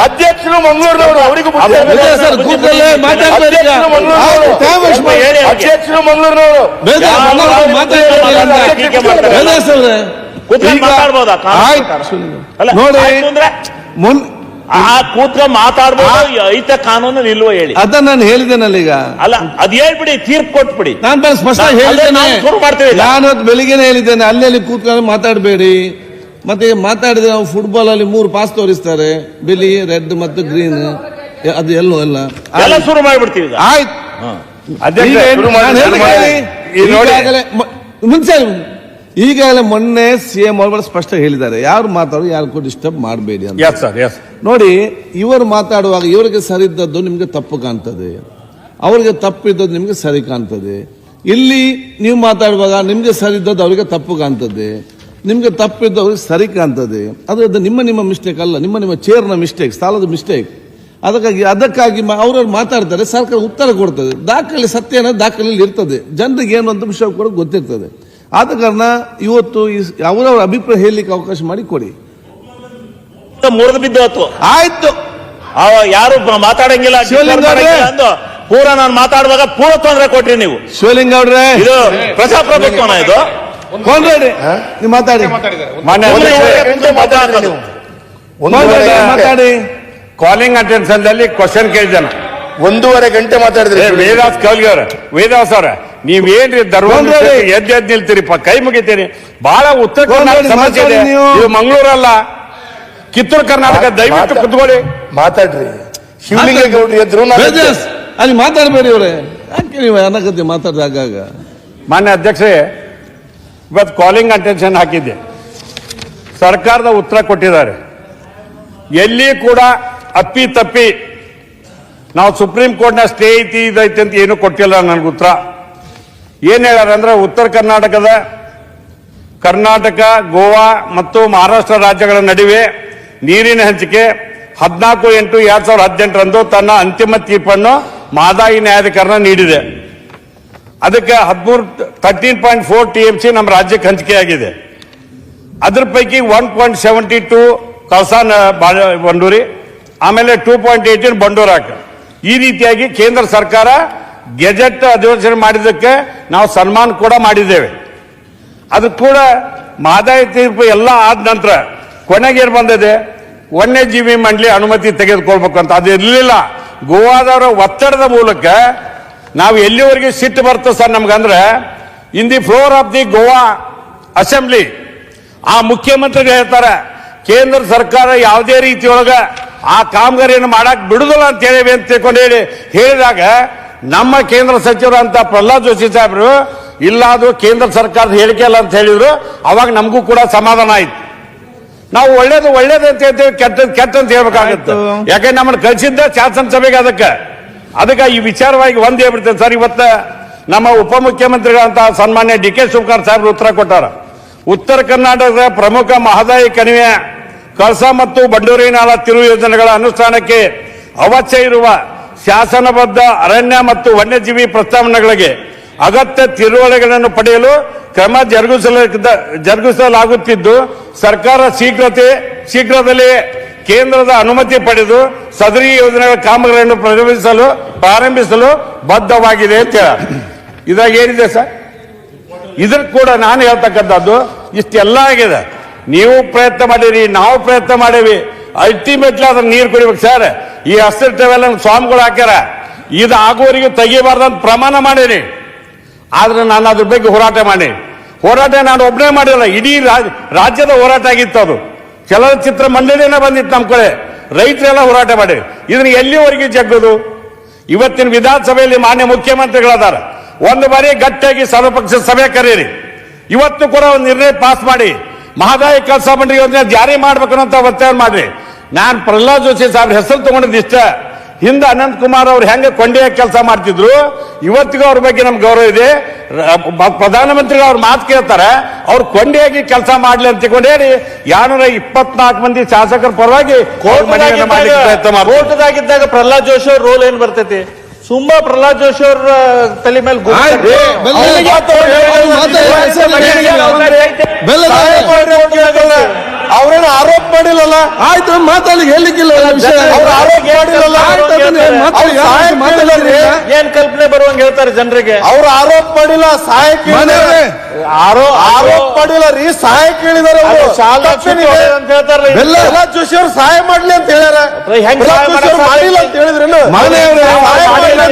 ಅಧ್ಯಕ್ಷರು ಮಂಗಳೂರಿನವರು ಅವರಿಗೂ ಅಧ್ಯಕ್ಷರು ಮಂಗಳೂರಿನವರು. ನೋಡಿ. ಆ ಕೂತ್ಕೊಂಡು ಮಾತಾಡ್ಬೋದು ಐತ ಕಾನೂನು ಇಲ್ವೋ ಹೇಳಿ. ಅದ ನಾನು ಹೇಳಿದ್ದೇನಲ್ಲ ಈಗ? ಅಲ್ಲ ಅದ್ ಹೇಳ್ಬಿಡಿ ತೀರ್ಪು ಕೊಟ್ಬಿಡಿ. ನಾನು ಬೇರೆ ಸ್ಪಷ್ಟ ಹೇಳಿದ್ದೇನೆ. ಶುರು ಮಾಡ್ತೇವೆ ನಾನು ಇವತ್ತು ಬೆಳಿಗ್ಗೆನೆ ಹೇಳಿದ್ದೇನೆ ಅಲ್ಲಿ ಅಲ್ಲಿ ಕೂತ್ಕೊಂಡು ಮಾತಾಡಬೇಡಿ. ಮತ್ತೆ ಮಾತಾಡಿದ್ರೆ ನಾವು ಫುಟ್ಬಾಲ್ ಅಲ್ಲಿ ಮೂರು ಪಾಸ್ ತೋರಿಸ್ತಾರೆ. ಬಿಳಿ ರೆಡ್ ಮತ್ತು ಗ್ರೀನ್ ಅದು ಎಲ್ಲೋ ಅಲ್ಲ. ಎಲ್ಲ ಶುರು ಮಾಡಿಬಿಡ್ತೀವಿ ಆಯ್ತು. ಮುಂಚೆ ಈಗಾಗಲೇ ಮೊನ್ನೆ ಸಿಎಂ ಅವರು ಸ್ಪಷ್ಟ ಹೇಳಿದ್ದಾರೆ. ಯಾರು ಮಾತಾಡೋ ಯಾರು ಕೂಡ ಡಿಸ್ಟರ್ಬ್ ಮಾಡಬೇಡಿ ಅಂತ. ಸರ್ ನೋಡಿ ಇವರು ಮಾತಾಡುವಾಗ ಇವರಿಗೆ ಸರಿ ಇದ್ದದ್ದು ನಿಮಗೆ ತಪ್ಪು ಕಾಣ್ತದೆ. ಅವರಿಗೆ ತಪ್ಪಿದ್ದದ್ದು ನಿಮಗೆ ಸರಿ ಕಾಣ್ತದೆ. ಇಲ್ಲಿ ನೀವು ಮಾತಾಡುವಾಗ ನಿಮಗೆ ಸರಿದ್ದದ್ದು ಅವರಿಗೆ ತಪ್ಪು ಕಾಣ್ತದೆ. ನಿಮಗೆ ತಪ್ಪಿದ್ದು ಅವ್ರಿಗೆ ಸರಿ ಕಾಣ್ತದೆ. ಅದು ಅದು ನಿಮ್ಮ ನಿಮ್ಮ ಮಿಸ್ಟೇಕ್ ಅಲ್ಲ ನಿಮ್ಮ ನಿಮ್ಮ ಚೇರ್ನ ಮಿಸ್ಟೇಕ್ ಸ್ಥಳದ ಮಿಸ್ಟೇಕ್ ಅದಕ್ಕಾಗಿ ಅದಕ್ಕಾಗಿ ಮ- ಅವ್ರವ್ರು ಮಾತಾಡ್ತಾರೆ ಸರ್ಕಾರ ಉತ್ತರ ಕೊಡ್ತದೆ. ದಾಖಲೆ ಸತ್ಯ ಅನ್ನೋದು ದಾಖಲೆಯಲ್ಲಿ ಇರ್ತದೆ. ಜನರಿಗೆ ಏನು ಅಂತ ವಿಷಯ ಕೂಡ ಗೊತ್ತಿರ್ತದೆ. ಆದ ಕಾರಣ ಇವತ್ತು ಅವರವ್ರ ಅಭಿಪ್ರಾಯ ಹೇಳಲಿಕ್ಕೆ ಅವಕಾಶ ಮಾಡಿ ಕೊಡಿ. ಮುರಿದು ಬಿದ್ದು ಹೊತ್ತು ಆಯ್ತು. ಅವ ಯಾರು ಮಾತಾಡಂಗಿಲ್ಲ ಶಿವಲಿಂಗ ಪೂರ ನಾನು ಮಾತಾಡುವಾಗ ಪೂರ ತೊಂದರೆ ಕೊಟ್ರಿ ನೀವು. ಶಿವಲಿಂಗ ಅವ್ರೆ. ಇದು ಪ್ರಜಾಪ್ರಭುತ್ವನ ಇದು. ಕೊಂಡ್ರಿ ನೀವು ಮಾತಾಡಿ. ಮಾತಾಡಿ, ಮಾತಾಡಿ. ಕಾಲಿಂಗ್ ಅಟೆನ್ಷನ್ ಅಲ್ಲಿ ಕ್ವಶನ್ ಕೇಳಿದ್ದಾನೆ. ಒಂದೂವರೆ ಗಂಟೆ ಮಾತಾಡಿದ್ರೆ ವೇದಾಸ್ ಕೌಲ್ಗಿ ಅವ್ರ ವೇದಾಸ್ ಅವ್ರ ನೀವ್ ಏನ್ರಿ ಕೊಂಡ್ರೆ. ಎದ್ ಎದ್ ನಿಲ್ತೀರಿಪ್ಪ ಕೈ ಮುಗಿತೀರಿ ಬಹಳ ಉತ್ತರ ಕರ್ನಾಟಕ ಸಮಸ್ಯೆ ಇದೆ. ನೀವು. ಇದು ಮಂಗಳೂರಲ್ಲ. ಕಿತ್ತೂರು ಕರ್ನಾಟಕ ದಯವಿಟ್ಟು ಕುತ್ಕೊಳ್ಳಿ. ಮಾತಾಡ್ರಿ. ಶಿವಲಿಂಗೇಗೌಡರು ಎದ್ರು ಅಲ್ಲಿ ಮಾತಾಡಬೇಡಿ ಅವರೇ ಯಾಕೆ ನೀವು ಅನ್ನಕತ್ತಿ ಮಾತಾಡಿದಾಗ ಮಾನ್ಯ ಅಧ್ಯಕ್ಷರೇ ಇವತ್ತು ಕಾಲಿಂಗ್ ಅಟೆನ್ಷನ್ ಹಾಕಿದ್ದೆ. ಸರ್ಕಾರದ ಉತ್ತರ ಕೊಟ್ಟಿದ್ದಾರೆ. ಎಲ್ಲಿ ಕೂಡ ಅಪ್ಪಿ ತಪ್ಪಿ ನಾವು ಸುಪ್ರೀಂ ಕೋರ್ಟ್ನ ಸ್ಟೇ ಐತಿ ಇದೈತಿ ಅಂತ ಏನು ಕೊಟ್ಟಿಲ್ಲ ನನಗೆ ಉತ್ತರ. ಏನು ಹೇಳ್ಯಾರಂದ್ರೆ ಉತ್ತರ ಕರ್ನಾಟಕದ ಕರ್ನಾಟಕ, ಗೋವಾ ಮತ್ತು ಮಹಾರಾಷ್ಟ್ರ ರಾಜ್ಯಗಳ ನಡುವೆ ನೀರಿನ ಹಂಚಿಕೆ ಹದಿನಾಲ್ಕು ಎಂಟು ಎರಡ್ ಸಾವಿರದ ಹದಿನೆಂಟರಂದು ತನ್ನ ಅಂತಿಮ ತೀರ್ಪನ್ನು ಮಾದಾಯಿ ನ್ಯಾಯಾಧಿಕರಣ ನೀಡಿದೆ. ಅದಕ್ಕೆ ಹದಿಮೂರು thirteen point four T M C ನಮ್ಮ ರಾಜ್ಯಕ್ಕೆ ಹಂಚಿಕೆಯಾಗಿದೆ ಅದ್ರ ಪೈಕಿ ಒನ್ ಪಾಯಿಂಟ್ ಸೆವೆಂಟಿ ಟೂ ಕಲ್ಸಾನ್ ಬಂಡೂರಿ, ಆಮೇಲೆ ಟೂ ಪಾಯಿಂಟ್ ಏಯ್ಟೀನ್ ಬಂಡೂರಾಕ್ ಈ ರೀತಿಯಾಗಿ ಕೇಂದ್ರ ಸರ್ಕಾರ ಗೆಜೆಟ್ ಅಧಿವೇಶನ ಮಾಡಿದ್ದಕ್ಕೆ ನಾವು ಸನ್ಮಾನ ಕೂಡ ಮಾಡಿದ್ದೇವೆ. ಅದು ಕೂಡ ಮಾದಾಯ ತೀರ್ಪು ಎಲ್ಲ ಆದ ನಂತರ ಕೊನೆಗೆ ಏನು ಬಂದಿದೆ? ವನ್ಯಜೀವಿ ಮಂಡಳಿ ಅನುಮತಿ ತೆಗೆದುಕೊಳ್ಬೇಕು ಅಂತ. ಅದು ಇರಲಿಲ್ಲ. ಗೋವಾದವರ ಒತ್ತಡದ ಮೂಲಕ ನಾವು ಎಲ್ಲಿವರೆಗೆ ಸಿಟ್ಟು ಬರ್ತದೆ sir ನಮ್ಗಂದ್ರೆ in the floor of the Goa assembly ಆ ಮುಖ್ಯಮಂತ್ರಿಗಳು ಹೇಳ್ತಾರೆ, ಕೇಂದ್ರ ಸರ್ಕಾರ ಯಾವುದೇ ರೀತಿಯೊಳಗ ಆ ಕಾಮಗಾರಿಯನ್ನು ಮಾಡಕ್ ಬಿಡುದಿಲ್ಲ ಅಂತ ಹೇಳಿ ಅಂತ ತಿಳ್ಕೊಂಡು ಹೇಳಿ ಹೇಳಿದಾಗ ನಮ್ಮ ಕೇಂದ್ರ ಸಚಿವರಂತ ಪ್ರಹ್ಲಾದ್ ಜೋಶಿ ಸಾಹೇಬರು ಇಲ್ಲ ಅದು ಕೇಂದ್ರ ಸರ್ಕಾರದ ಹೇಳಿಕೆ ಅಲ್ಲ ಅಂತ ಹೇಳಿದ್ರು ಅವಾಗ ನಮಗೂ ಕೂಡ ಸಮಾಧಾನ ಆಯ್ತು. ನಾವು ಒಳ್ಳೇದು ಒಳ್ಳೇದು ಅಂತ ಹೇಳ್ತೇವೆ ಕೆಟ್ಟದ್ ಕೆಟ್ಟ ಅಂತ ಹೇಳ್ಬೇಕಾಗತ್ತೆ. ಯಾಕಂದ್ರೆ ನಮ್ಮನ್ನು ಕಳಿಸಿದ್ದ ಶಾಸನ ಸಭೆಗೆ ಅದಕ್ಕೆ? ಅದಕ್ಕೆ ಈ ವಿಚಾರವಾಗಿ ಒಂದ್ ಹೇಳ್ಬಿಡ್ತೇನೆ ಸರ್ ಇವತ್ತ ನಮ್ಮ ಉಪಮುಖ್ಯಮಂತ್ರಿಗಳಂತ ಸನ್ಮಾನ್ಯ ಡಿ ಕೆ ಶಿವಕುಮಾರ್ ಸಾಹೇಬ್ರು ಉತ್ತರ ಕೊಟ್ಟಾರ. ಉತ್ತರ ಕರ್ನಾಟಕದ ಪ್ರಮುಖ ಮಹದಾಯಿ ಕಣಿವೆ ಕಳಸಾ ಮತ್ತು ಬಂಡೂರಿ ನಾಳ ತಿರುವು ಯೋಜನೆಗಳ ಅನುಷ್ಠಾನಕ್ಕೆ ಅವಶ್ಯ ಇರುವ ಶಾಸನಬದ್ಧ ಅರಣ್ಯ ಮತ್ತು ವನ್ಯಜೀವಿ ಪ್ರಸ್ತಾವನೆಗಳಿಗೆ ಅಗತ್ಯ ತಿಳುವಳಿಕೆಗಳನ್ನು ಪಡೆಯಲು ಕ್ರಮ ಜರುಗಿಸಲ ಜರುಗಿಸಲಾಗುತ್ತಿದ್ದು, ಸರ್ಕಾರ ಶೀಘ್ರತೆ, ಶೀಘ್ರದಲ್ಲಿ ಕೇಂದ್ರದ ಅನುಮತಿ ಪಡೆದು ಸದರಿ ಯೋಜನೆಗಳ ಕಾಮಗಾರಿಯನ್ನು ಪ್ರಾರಂಭಿಸಲು ಪ್ರಾರಂಭಿಸಲು ಬದ್ಧವಾಗಿದೆ ಅಂತ ಇದಾಗ ಏನಿದೆ ಸರ್? ಇದ್ರ ಕೂಡ ನಾನು ಹೇಳ್ತಕ್ಕಂಥದ್ದು ಇಷ್ಟೆಲ್ಲ ಆಗಿದೆ. ನೀವು ಪ್ರಯತ್ನ ಮಾಡಿರಿ, ನಾವು ಪ್ರಯತ್ನ ಮಾಡೀವಿ. ಅಲ್ಟಿಮೇಟ್ಲಿ ಅದನ್ನ ನೀರು ಕುಡಿಬೇಕು ಸರ್ ಈ ಹಸಿರು ಟವೆಲ್ಲ ಸ್ವಾಮಿಗಳು ಹಾಕ್ಯಾರ. ಇದು ಆಗುವವರೆಗೆ ತೆಗಿಬಾರ್ದಂತ ಪ್ರಮಾಣ ಮಾಡೀನಿ ಆದ್ರೆ ನಾನು ಅದ್ರ ಬಗ್ಗೆ ಹೋರಾಟ ಮಾಡಿ. ಹೋರಾಟ ನಾನು ಒಬ್ಬನೇ ಮಾಡಿಲ್ಲ, ಇಡೀ ರಾಜ್- ರಾಜ್ಯದ ಹೋರಾಟ ಆಗಿತ್ತು ಅದು. ಚಲನಚಿತ್ರ ಮಂಡಳಿನೇ ಬಂದಿತ್ತು ನಮ್ಮ ಕಡೆ. ರೈತರೆಲ್ಲ ಹೋರಾಟ ಮಾಡಿ ಇದನ್ನ ಎಲ್ಲಿವರೆಗೆ ಜಗ್ಗದು? ಇವತ್ತಿನ ವಿಧಾನಸಭೆಯಲ್ಲಿ ಮಾನ್ಯ ಮುಖ್ಯಮಂತ್ರಿಗಳಾದಾರ. ಒಂದು ಬಾರಿ ಗಟ್ಟಿಯಾಗಿ ಸರ್ವಪಕ್ಷ ಸಭೆ ಕರೀರಿ. ಇವತ್ತು ಕೂಡ ಒಂದು ನಿರ್ಣಯ ಪಾಸ್ ಮಾಡಿ. ಮಹದಾಯಿ ಕೆಲಸ ಬಂಡ್ರಿ ಯೋಜನೆ ಜಾರಿ ಮಾಡ್ಬೇಕು ಅಂತ ಒತ್ತಾಯ ಮಾಡ್ರಿ. ನಾನು ಪ್ರಹ್ಲಾದ್ ಜೋಶಿ ಸಾಹೇಬ್ರ ಹೆಸರು ತಗೊಂಡಿದ್ದು ಇಷ್ಟ. ಹಿಂದೆ ಅನಂತ್ ಕುಮಾರ್ ಅವ್ರು ಹೆಂಗೆ ಕೊಂಡಿಯ ಕೆಲಸ ಮಾಡ್ತಿದ್ರು ಇವತ್ತಿಗೂ ಅವ್ರ ಬಗ್ಗೆ ನಮ್ಗೆ ಗೌರವ ಇದೆ. ಪ್ರಧಾನಮಂತ್ರಿಗಳು ಅವ್ರ ಮಾತು ಕೇಳ್ತಾರೆ ಅವ್ರು ಕೊಂಡಿಯಾಗಿ ಕೆಲಸ ಮಾಡ್ಲಿ ಅಂತ ತಿಳ್ಕೊಂಡು ಹೇಳಿ ಯಾನೂರ ಇಪ್ಪತ್ನಾಲ್ಕು ಮಂದಿ ಶಾಸಕರ ಪರವಾಗಿ ಕೋರ್ಟ್ದಾಗಿದ್ದಾಗ ಪ್ರಹ್ಲಾದ್ ಜೋಶಿ ಅವ್ರ ರೋಲ್ ಏನ್ ಬರ್ತೈತಿ? ಸುಮ್ಮಾ ಪ್ರಹ್ಲಾದ್ ಜೋಶಿ ಅವ್ರ ತಲೆ ಮೇಲೆ ಗುರಿ ಆಯ್ತು. ಕಟ್ಟಿ- ಬೆಲ್ಲ- ಅವ್ರಿಗೆ ಅವ್ರು ಮಾತಾಡಿ, ಹೆಸರು ಹೇಳಿ. ಬೆಲ್ಲದ ಅವ್ರೇನು ಆರೋಪ ಮಾಡಿಲ್ಲಲ್ಲ? ಆಯ್ತು ಮಾತಾಡಿ ಹೇಳಿಕ್ಕಿಲ್ಲ ಈ ವಿಷಯ. ಅವ್ರು ಆರೋಪ ಮಾಡಿಲ್ಲಲ್ಲ? ಏನ್ ಕಲ್ಪನೆ ಬರುವಂಗ ಹೇಳ್ತಾರೆ ಜನರಿಗೆ? ಅವ್ರು ಆರೋಪ ಮಾಡಿಲ್ಲ ಸಹಾಯ ಮನೆಯವ್ರೆ, ಆರೋ ಆರೋಪ ಮಾಡಿಲ್ಲ ರೀ ಸಹಾಯ ಕೇಳಿದಾರೆ ಅಂತ ಹೇಳ್ತಾರಲ್ಲ. ಬೆಲ್ಲ- ಪ್ರಹ್ಲಾದ್ ಜೋಶಿ ಅವ್ರು ಸಹಾಯ ಮಾಡ್ಲಿ ಅಂತ ಹೇಳ್ಯಾರ. ಮಾಡಿಲ್ಲ ಅಂತ ಹೇಳಿದ್ರೇನು?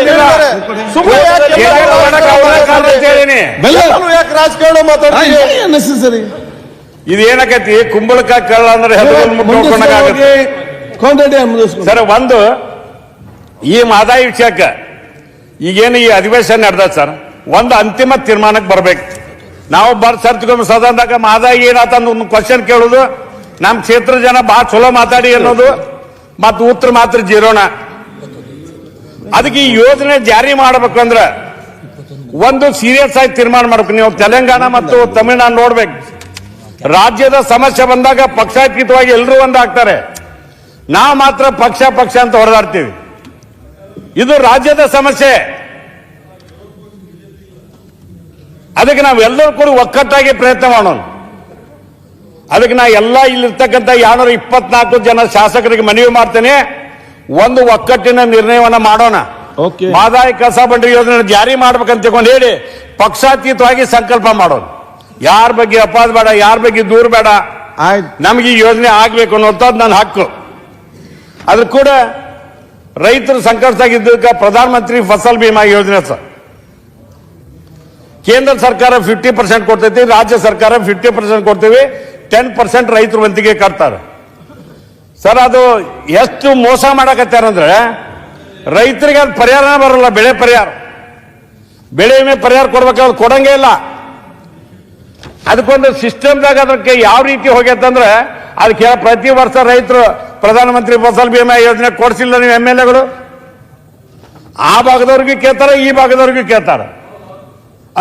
ಹೇಳಿದಾರೆ. ಸುಮ್ಮನೆ ಯಾಕೆ ರಾಜಕಾರಣ ಮಾತಾಡ್ತೀವಿ ಇದೇನಕೈತಿ ಕುಂಬಳಕ ಕಳ್ಳ ಅಂದ್ರೆ ಹೆದರ್ಕೊಂಡು ಸರ್ ಒಂದು ಈ ಮಾದಾಯಿ ವಿಷಯಕ್ಕೆ ಈಗೇನು ಈ ಅಧಿವೇಶನ ನಡೆದ ಸರ್? ಒಂದು ಅಂತಿಮ ತೀರ್ಮಾನಕ್ಕೆ ಬರ್ಬೇಕು. ನಾವು ಬರ್ ಸರ್ ಸದನದಾಗ ಮಹದಾಯಿ ಏನಾತ ಒಂದು ಕ್ವಶನ್ ಕೇಳೋದು. ನಮ್ಮ ಕ್ಷೇತ್ರ ಜನ ಬಹಳ ಚಲೋ ಮಾತಾಡಿ ಅನ್ನೋದು. ಮತ್ತು ಉತ್ತರ ಮಾತ್ರ ಜೀರೋಣ. ಅದಕ್ಕೆ ಈ ಯೋಜನೆ ಜಾರಿ ಮಾಡ್ಬೇಕಂದ್ರೆ ಒಂದು ಸೀರಿಯಸ್ ಆಗಿ ತೀರ್ಮಾನ ಮಾಡ್ಬೇಕು. ನೀವು ತೆಲಂಗಾಣ ಮತ್ತು ತಮಿಳುನಾಡು ನೋಡ್ಬೇಕು. ರಾಜ್ಯದ ಸಮಸ್ಯೆ ಬಂದಾಗ ಪಕ್ಷಾತೀತವಾಗಿ ಎಲ್ಲರೂ ಒಂದಾಗ್ತಾರೆ ನಾವು ಮಾತ್ರ ಪಕ್ಷ ಪಕ್ಷ ಅಂತ ಹೊಡೆದಾಡ್ತೀವಿ ಇದು ರಾಜ್ಯದ ಸಮಸ್ಯೆ. ಅದಕ್ಕೆ ನಾವೆಲ್ಲರೂ ಕೂಡ ಒಕ್ಕಟ್ಟಾಗಿ ಪ್ರಯತ್ನ ಮಾಡೋಣ. ಅದಕ್ಕೆ ನಾ ಎಲ್ಲ ಇಲ್ಲಿರ್ತಕ್ಕಂಥ ಯಾರ ಇಪ್ಪತ್ನಾಲ್ಕು ಜನ ಶಾಸಕರಿಗೆ ಮನವಿ ಮಾಡ್ತೇನೆ. ಒಂದು ಒಕ್ಕಟ್ಟಿನ ನಿರ್ಣಯವನ್ನ ಮಾಡೋಣ. ಓಕೆ ಮಾದಾಯಿ ಕಸ ಬಂಡಿ ಯೋಜನೆ ಜಾರಿ ಮಾಡ್ಬೇಕಂತ ಹೇಳಿ ಪಕ್ಷಾತೀತವಾಗಿ ಸಂಕಲ್ಪ ಮಾಡೋಣ. ಯಾರ ಬಗ್ಗೆ ಅಪಾದ ಬೇಡ ಯಾರ ಬಗ್ಗೆ ದೂರ ಬೇಡ. ನಮಗೆ ಈ ಯೋಜನೆ ಆಗ್ಬೇಕು ಅನ್ನೋಂಥದ್ದು ನನ್ನ ಹಕ್ಕು. ಅದ್ರ ಕೂಡ ರೈತರು ಸಂಕಷ್ಟದಾಗಿದ್ದಕ್ಕೆ ಪ್ರಧಾನಮಂತ್ರಿ ಫಸಲ್ ಭೀಮಾ ಯೋಜನೆ ಸರ್. ಕೇಂದ್ರ ಸರ್ಕಾರ ಫಿಫ್ಟಿ ಪರ್ಸೆಂಟ್ ಕೊಡ್ತೈತಿ ರಾಜ್ಯ ಸರ್ಕಾರ ಫಿಫ್ಟಿ ಪರ್ಸೆಂಟ್ ಕೊಡ್ತೀವಿ ಟೆನ್ ಪರ್ಸೆಂಟ್ ರೈತರ ವಂತಿಗೆ ಕಟ್ತಾರೆ. ಸರ್ ಅದು ಎಷ್ಟು ಮೋಸ ಮಾಡಕತ್ತಾರಂದ್ರೆ ರೈತರಿಗೆ ಅದು ಪರಿಹಾರ ಬರಲ್ಲ ಬೆಳೆ ಪರಿಹಾರ. ಬೆಳೆ ವಿಮೆ ಪರಿಹಾರ ಕೊಡ್ಬೇಕಾದ್ರೆ ಕೊಡಂಗೇ ಇಲ್ಲ. ಅದಕ್ಕೊಂದು ಸಿಸ್ಟಮ್ದಾಗ ಅದಕ್ಕೆ ಯಾವ ರೀತಿ ಹೋಗ್ಯತಂದ್ರೆ ಅದಕ್ಕೆ ಪ್ರತಿ ವರ್ಷ ರೈತರು ಪ್ರಧಾನಮಂತ್ರಿ ಫಸಲ್ ಭೀಮಾ ಯೋಜನೆ ಕೊಡ್ಸಿಲ್ಲ ನೀವು ಎಂ ಎಲ್ ಎಗಳು? ಆ ಭಾಗದವ್ರಿಗೂ ಕೇಳ್ತಾರೆ, ಈ ಭಾಗದವ್ರಿಗೂ ಕೇಳ್ತಾರೆ.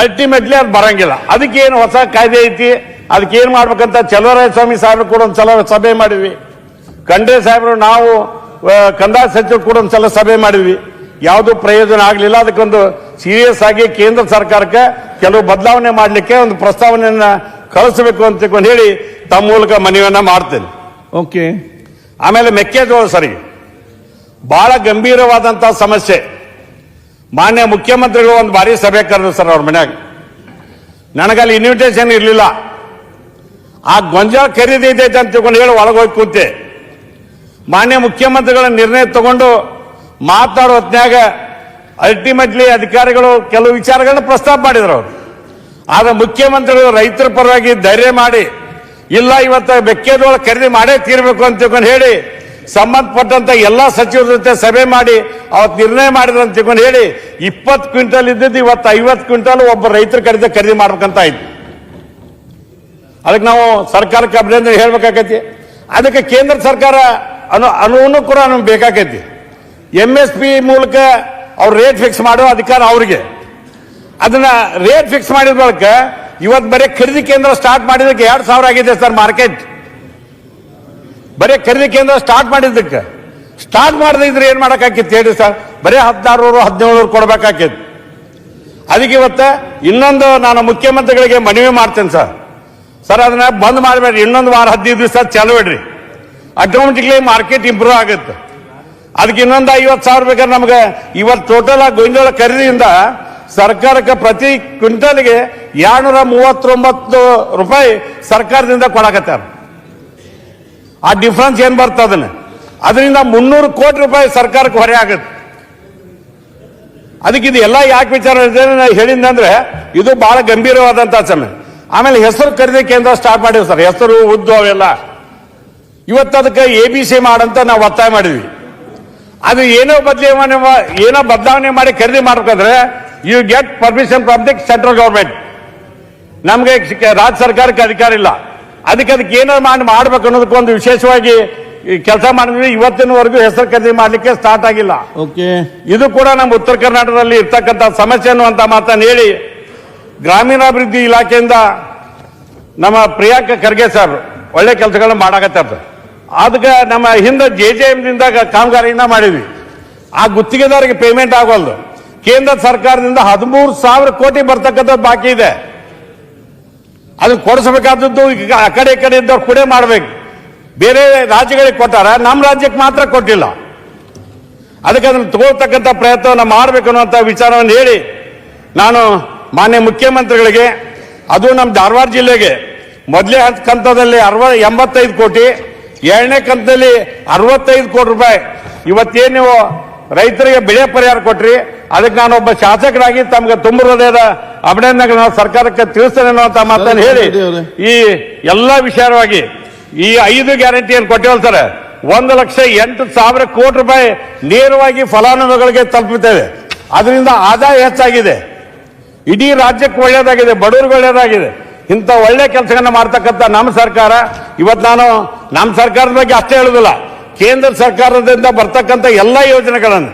ಅಲ್ಟಿಮೇಟ್ಲಿ ಅದು ಬರಂಗಿಲ್ಲ. ಅದಕ್ಕೆ ಏನು ಹೊಸ ಕಾಯ್ದೆ ಐತಿ? ಅದಕ್ಕೆ ಏನು ಮಾಡ್ಬೇಕಂತ ಚಲವರಾಯ ಸ್ವಾಮಿ ಸಾಹೇಬ್ರು ಕೂಡ ಒಂದು ಸಲ ಸಭೆ ಮಾಡಿದ್ವಿ. ಖಂಡ್ರೆ ಸಾಹೇಬ್ರು, ನಾವು ಕಂದಾಯ ಸಚಿವರು ಕೂಡ ಒಂದು ಸಲ ಸಭೆ ಮಾಡಿದ್ವಿ. ಯಾವುದು ಪ್ರಯೋಜನ ಆಗಲಿಲ್ಲ, ಅದಕ್ಕೊಂದು ಸೀರಿಯಸ್ ಆಗಿ ಕೇಂದ್ರ ಸರ್ಕಾರಕ್ಕೆ ಕೆಲವು ಬದಲಾವಣೆ ಮಾಡಲಿಕ್ಕೆ ಒಂದು ಪ್ರಸ್ತಾವನೆಯನ್ನ ಕಳಿಸಬೇಕು ಅಂತ ಹೇಳಿ ತಮ್ಮ ಮೂಲಕ ಮನವಿಯನ್ನ ಮಾಡ್ತೇನೆ. ಓಕೆ ಆಮೇಲೆ ಮೆಕ್ಕೆಜೋಳ ಸರಿ. ಬಹಳ ಗಂಭೀರವಾದಂತಹ ಸಮಸ್ಯೆ. ಮಾನ್ಯ ಮುಖ್ಯಮಂತ್ರಿಗಳು ಒಂದು ಬಾರಿ ಸಭೆ ಕರೆದ್ರು ಸರ್ ಅವ್ರ ಮನ್ಯಾಗ. ನನಗಲ್ಲಿ ಇನ್ವಿಟೇಷನ್ ಇರಲಿಲ್ಲ. ಆ ಗೊಂಜಾಳ ಖರೀದಿ ಇದೆ ಅಂತ ತಿಳ್ಕೊಂಡು ಹೇಳಿ ಒಳಗೆ ಹೋಗಿ ಕೂತೆ. ಮಾನ್ಯ ಮುಖ್ಯಮಂತ್ರಿಗಳ ನಿರ್ಣಯ ತಗೊಂಡು ಮಾತಾಡೋ ಹೊತ್ನ್ಯಾಗ ಅಲ್ಟಿಮೇಟ್ಲಿ ಅಧಿಕಾರಿಗಳು ಕೆಲವು ವಿಚಾರಗಳನ್ನ ಪ್ರಸ್ತಾಪ ಮಾಡಿದ್ರು ಅವರು. ಆದ್ರೆ ಮುಖ್ಯಮಂತ್ರಿಗಳು ರೈತರ ಪರವಾಗಿ ಧೈರ್ಯ ಮಾಡಿ, ಇಲ್ಲ ಇವತ್ತು ಮೆಕ್ಕೆಜೋಳ ಖರೀದಿ ಮಾಡೇ ತೀರ್ಬೇಕು ಅಂತ ತಿಳ್ಕೊಂಡು ಹೇಳಿ, ಸಂಬಂಧಪಟ್ಟಂತ ಎಲ್ಲಾ ಸಚಿವರ ಜೊತೆ ಸಭೆ ಮಾಡಿ ಅವತ್ತು ನಿರ್ಣಯ ಮಾಡಿದ್ರು ಅಂತ ತಿಳ್ಕೊಂಡು ಹೇಳಿ, ಇಪ್ಪತ್ತು ಕ್ವಿಂಟಲ್ ಇದ್ದದ್ದು ಇವತ್ತು ಐವತ್ತು ಕ್ವಿಂಟಲ್ ಒಬ್ಬ ರೈತರ ಖರೀದಿ ಖರೀದಿ ಮಾಡ್ಬೇಕಂತ ಆಯ್ತು ಅದಕ್ಕೆ ನಾವು ಸರ್ಕಾರಕ್ಕೆ ಅಭಿನಂದನೆ ಹೇಳ್ಬೇಕಾಕೈತಿ. ಅದಕ್ಕೆ ಕೇಂದ್ರ ಸರ್ಕಾರ ಅನು ಅನುವನ್ನು ಕೂಡ ನಮ್ಗೆ ಬೇಕಾಕೈತಿ. ಎಂ ಎಸ್ ಪಿ ಮೂಲಕ ಅವ್ರು ರೇಟ್ ಫಿಕ್ಸ್ ಮಾಡೋ ಅಧಿಕಾರ ಅವರಿಗೆ. ಅದನ್ನ ರೇಟ್ ಫಿಕ್ಸ್ ಮಾಡಿದ ಬಳಿಕ ಇವತ್ತು ಬರೀ ಖರೀದಿ ಕೇಂದ್ರ ಸ್ಟಾರ್ಟ್ ಮಾಡಿದಕ್ಕೆ ಎರಡು ಸಾವಿರ ಆಗಿದೆ ಸರ್ ಮಾರ್ಕೆಟ್ ಬರೀ ಖರೀದಿ ಕೇಂದ್ರ ಸ್ಟಾರ್ಟ್ ಮಾಡಿದ್ದಕ್ಕೆ. ಸ್ಟಾರ್ಟ್ ಮಾಡದಿದ್ರೆ ಏನ್ ಮಾಡಕ್ಕಾಕಿತ್ತು ಹೇಳಿ ಸರ್? ಬರೀ ಹದಿನಾರು ಹದಿನೇಳು ಕೊಡ್ಬೇಕಾಕಿತ್ತು ಅದಕ್ಕೆ ಇವತ್ತ ಇನ್ನೊಂದು ನಾನು ಮುಖ್ಯಮಂತ್ರಿಗಳಿಗೆ ಮನವಿ ಮಾಡ್ತೇನೆ ಸರ್. ಸರ್, ಅದನ್ನ ಬಂದ್ ಮಾಡಬೇಡ್ರಿ. ಇನ್ನೊಂದು ವಾರ ಹದಿನೈದು ದಿವಸ ಚಾಲು ಬಿಡ್ರಿ ಆಟೋಮೆಟಿಕ್ಲಿ ಮಾರ್ಕೆಟ್ ಇಂಪ್ರೂವ್ ಆಗುತ್ತೆ. ಅದಕ್ಕೆ ಇನ್ನೊಂದು ಐವತ್ತು ಸಾವಿರ ಬೇಕಾದ್ರೆ ನಮ್ಗೆ ಇವತ್ತು ಟೋಟಲ್ ಆಗಿ ಗೋಂಜಾಳ ಖರೀದಿಯಿಂದ ಸರ್ಕಾರಕ್ಕೆ ಪ್ರತಿ ಕ್ವಿಂಟಲ್ಗೆ ಎರಡ್ನೂರ ಮೂವತ್ತೊಂಬತ್ತು ರೂಪಾಯಿ ಸರ್ಕಾರದಿಂದ ಕೊಡಕತ್ತಾರ. ಆ ಡಿಫ್ರೆನ್ಸ್ ಏನ್ ಬರ್ತದೆ ಅದನ್ನ? ಅದರಿಂದ ಮುನ್ನೂರು ಕೋಟಿ ರೂಪಾಯಿ ಸರ್ಕಾರಕ್ಕೆ ಹೊರೆ ಆಗುತ್ತೆ. ಅದಕ್ಕೆ ಇದು ಎಲ್ಲ ಯಾಕೆ ವಿಚಾರ ಹೇಳಿದಂದ್ರೆ ಇದು ಬಹಳ ಗಂಭೀರವಾದಂತಹ ಸಮಯ. ಆಮೇಲೆ ಹೆಸರು ಖರೀದಿ ಕೇಂದ್ರ ಸ್ಟಾರ್ಟ್ ಮಾಡಿವಿ ಸರ್. ಹೆಸರು, ಉದ್ದು ಅವೆಲ್ಲ. ಇವತ್ತು ಅದಕ್ಕೆ ಎ ಬಿ ಸಿ ಮಾಡಂತ ನಾವು ಒತ್ತಾಯ ಮಾಡಿದ್ವಿ. ಅದು ಏನೋ ಬದಲಾವಣೆ ಏನೋ ಬದಲಾವಣೆ ಮಾಡಿ ಖರೀದಿ ಮಾಡ್ಬೇಕಾದ್ರೆ you get permission from the central government ನಮಗೆ ರಾಜ್ಯ ಸರ್ಕಾರಕ್ಕೆ ಅಧಿಕಾರ ಇಲ್ಲ. ಅದಕ್ಕೆ ಅದಕ್ಕೆ ಏನೋ ಮಾಡಿ ಮಾಡ್ಬೇಕು ಅನ್ನೋದಕ್ಕೆ ಒಂದು ವಿಶೇಷವಾಗಿ ಕೆಲಸ ಮಾಡಿದ್ವಿ ಇವತ್ತಿನವರೆಗೂ ಹೆಸರು ಖರೀದಿ ಮಾಡಲಿಕ್ಕೆ ಸ್ಟಾರ್ಟ್ ಆಗಿಲ್ಲ. ಓಕೆ ಇದು ಕೂಡ ನಮ್ಮ ಉತ್ತರ ಕರ್ನಾಟಕದಲ್ಲಿ ಇರ್ತಕ್ಕಂಥ ಸಮಸ್ಯೆ ಅನ್ನುವಂತ ಮಾತನ್ನು ಹೇಳಿ ಗ್ರಾಮೀಣಾಭಿವೃದ್ಧಿ ಇಲಾಖೆಯಿಂದ ನಮ್ಮ ಪ್ರಿಯಾಂಕ ಖರ್ಗೆ ಸರ್ ಒಳ್ಳೆ ಕೆಲಸಗಳನ್ನ ಮಾಡಾಕತ್ತಾರ ಅದಕ್ಕೆ ನಮ್ಮ ಹಿಂದೆ ಜೆ ಜೆ ಎಮ್ನಿಂದ ಕಾಮಗಾರಿನ ಮಾಡಿದ್ವಿ. ಆ ಗುತ್ತಿಗೆದಾರಿಗೆ ಪೇಮೆಂಟ್ ಆಗೋಲ್ದು. ಕೇಂದ್ರ ಸರ್ಕಾರದಿಂದ ಹದಿಮೂರು ಸಾವಿರ ಕೋಟಿ ಬರ್ತಕ್ಕಂಥದ್ದು ಬಾಕಿ ಇದೆ. ಅದನ್ನ ಕೊಡಿಸಬೇಕಾದದ್ದು ಈಗ ಆ ಕಡೆ ಈ ಕಡೆ ಇದ್ದವ್ರು ಕೂಡ ಮಾಡ್ಬೇಕು. ಬೇರೆ ರಾಜ್ಯಗಳಿಗೆ ಕೊಟ್ಟಾರ, ನಮ್ಮ ರಾಜ್ಯಕ್ಕೆ ಮಾತ್ರ ಕೊಟ್ಟಿಲ್ಲ. ಅದಕ್ಕೆ ಅದನ್ನು ತಗೊಳ್ತಕ್ಕಂಥ ಪ್ರಯತ್ನವನ್ನು ಮಾಡಬೇಕು ಅನ್ನುವಂಥ ವಿಚಾರವನ್ನು ಹೇಳಿ ನಾನು ಮಾನ್ಯ ಮುಖ್ಯಮಂತ್ರಿಗಳಿಗೆ, ಅದು ನಮ್ಮ ಧಾರವಾಡ ಜಿಲ್ಲೆಗೆ ಮೊದಲೇ ಹಂತದಲ್ಲಿ ಅರವ ಎಂಬತ್ತೈದು ಕೋಟಿ ಎರಡನೇ ಕಂತಲ್ಲಿ ಅರವತ್ತೈದು ಕೋಟಿ ರೂಪಾಯಿ. ಇವತ್ತೇನು ನೀವು ರೈತರಿಗೆ ಬೆಳೆ ಪರಿಹಾರ ಕೊಟ್ರಿ ಅದಕ್ಕೆ ನಾನು ಒಬ್ಬ ಶಾಸಕರಾಗಿ ತಮಗೆ ತುಂಬ ಹೃದಯದ ನಾವು ಸರ್ಕಾರಕ್ಕೆ ತಿಳಿಸ್ತೇನೆ ಅನ್ನೋ ಮಾತನ್ನು ಹೇಳಿ ಈ ಎಲ್ಲ ವಿಚಾರವಾಗಿ ಈ ಐದು ಗ್ಯಾರಂಟಿಯನ್ನು ಕೊಟ್ಟಿವಲ್ಲ ಸರ್ ಒಂದು ಲಕ್ಷ ಎಂಟು ಸಾವಿರ ಕೋಟಿ ರೂಪಾಯಿ ನೇರವಾಗಿ ಫಲಾನುಭವಿಗಳಿಗೆ ತಲುಪುತ್ತೇವೆ. ಅದರಿಂದ ಆದಾಯ ಹೆಚ್ಚಾಗಿದೆ. ಇಡೀ ರಾಜ್ಯಕ್ಕೆ ಒಳ್ಳೆಯದಾಗಿದೆ ಬಡವರಿಗೆ ಒಳ್ಳೆಯದಾಗಿದೆ ಇಂಥ ಒಳ್ಳೆ ಕೆಲಸಗಳನ್ನ ಮಾಡ್ತಕ್ಕಂಥ ನಮ್ಮ ಸರ್ಕಾರ ಇವತ್ತು ನಾನು ನಮ್ಮ ಸರ್ಕಾರದ ಬಗ್ಗೆ ಅಷ್ಟೇ ಹೇಳುದಿಲ್ಲ. ಕೇಂದ್ರ ಸರ್ಕಾರದಿಂದ ಬರ್ತಕ್ಕಂಥ ಎಲ್ಲ ಯೋಜನೆಗಳನ್ನು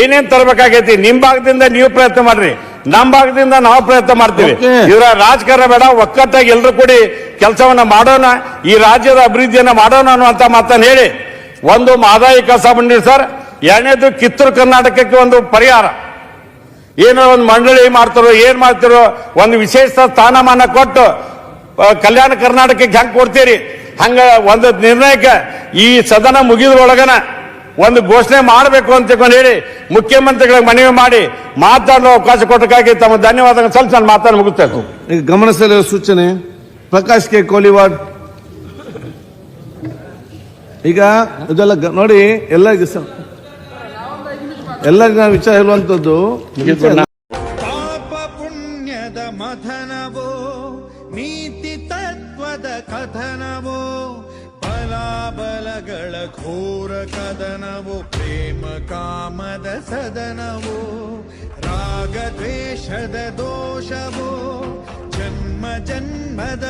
ಏನೇನು ತರಬೇಕಾಗೈತಿ ನಿಮ್ ಭಾಗದಿಂದ ನೀವು ಪ್ರಯತ್ನ ಮಾಡ್ರಿ ನಮ್ಮ ಭಾಗದಿಂದ ನಾವು ಪ್ರಯತ್ನ ಮಾಡ್ತೀವಿ. ಇವರ ರಾಜಕಾರಣ ಬೇಡ ಒಕ್ಕಟ್ಟಾಗಿ ಎಲ್ಲರೂ ಕೂಡಿ ಕೆಲಸವನ್ನ ಮಾಡೋಣ ಈ ರಾಜ್ಯದ ಅಭಿವೃದ್ಧಿಯನ್ನ ಮಾಡೋಣ ಅನ್ನುವಂತ ಮಾತನ್ನು ಹೇಳಿ ಒಂದು ಮಾದಾಯಿ ಕಸ ಬಂದಿರಿ ಸರ್. ಎರಡನೇದು ಕಿತ್ತೂರು ಕರ್ನಾಟಕಕ್ಕೆ ಒಂದು ಪರಿಹಾರ. ಏನೋ ಒಂದು ಮಂಡಳಿ ಮಾಡ್ತಾರೋ, ಏನ್ ಮಾಡ್ತಾರೋ, ಒಂದು ವಿಶೇಷ ಸ್ಥಾನಮಾನ ಕೊಟ್ಟು ಕಲ್ಯಾಣ ಕರ್ನಾಟಕಕ್ಕೆ ಹೆಂಗ್ ಕೊಡ್ತೀರಿ. ಹಂಗ ಒಂದು ನಿರ್ಣಯಕ್ಕೆ ಈ ಸದನ ಮುಗಿದ್ರೊಳಗನ ಒಂದು ಘೋಷಣೆ ಮಾಡಬೇಕು ಅಂತ ಹೇಳಿ, ಮುಖ್ಯಮಂತ್ರಿಗಳಿಗೆ ಮನವಿ ಮಾಡಿ ಮಾತಾಡಲು ಅವಕಾಶ ಕೊಟ್ಟಕ್ಕಾಗಿ ತಮ್ಮ ಧನ್ಯವಾದಗಳು. ಸ್ವಲ್ಪ ನಾನು ಮಾತಾಡಿ ಈಗ ಗಮನಿಸಲಿರುವ ಸೂಚನೆ, ಪ್ರಕಾಶ್ ಕೆ. ಕೋಲಿವಾಡ್. ಈಗ ಇದೆಲ್ಲ ನೋಡಿ, ಎಲ್ಲ ಎಲ್ಲರಿಗೆ ನಾವು ವಿಚಾರ ಹೇಳುವಂಥದ್ದು ಪಾಪ ಪುಣ್ಯದ ನೀತಿ ತತ್ವದ ಕಥನವೋ ಬಲಾಬಲಗಳ ಘೋರ ಕದನವೋ, ಪ್ರೇಮ ಕಾಮದ ಸದನವೋ, ರಾಗ ದ್ವೇಷದ ದೋಷವೋ, ಜನ್ಮ ಜನ್ಮದ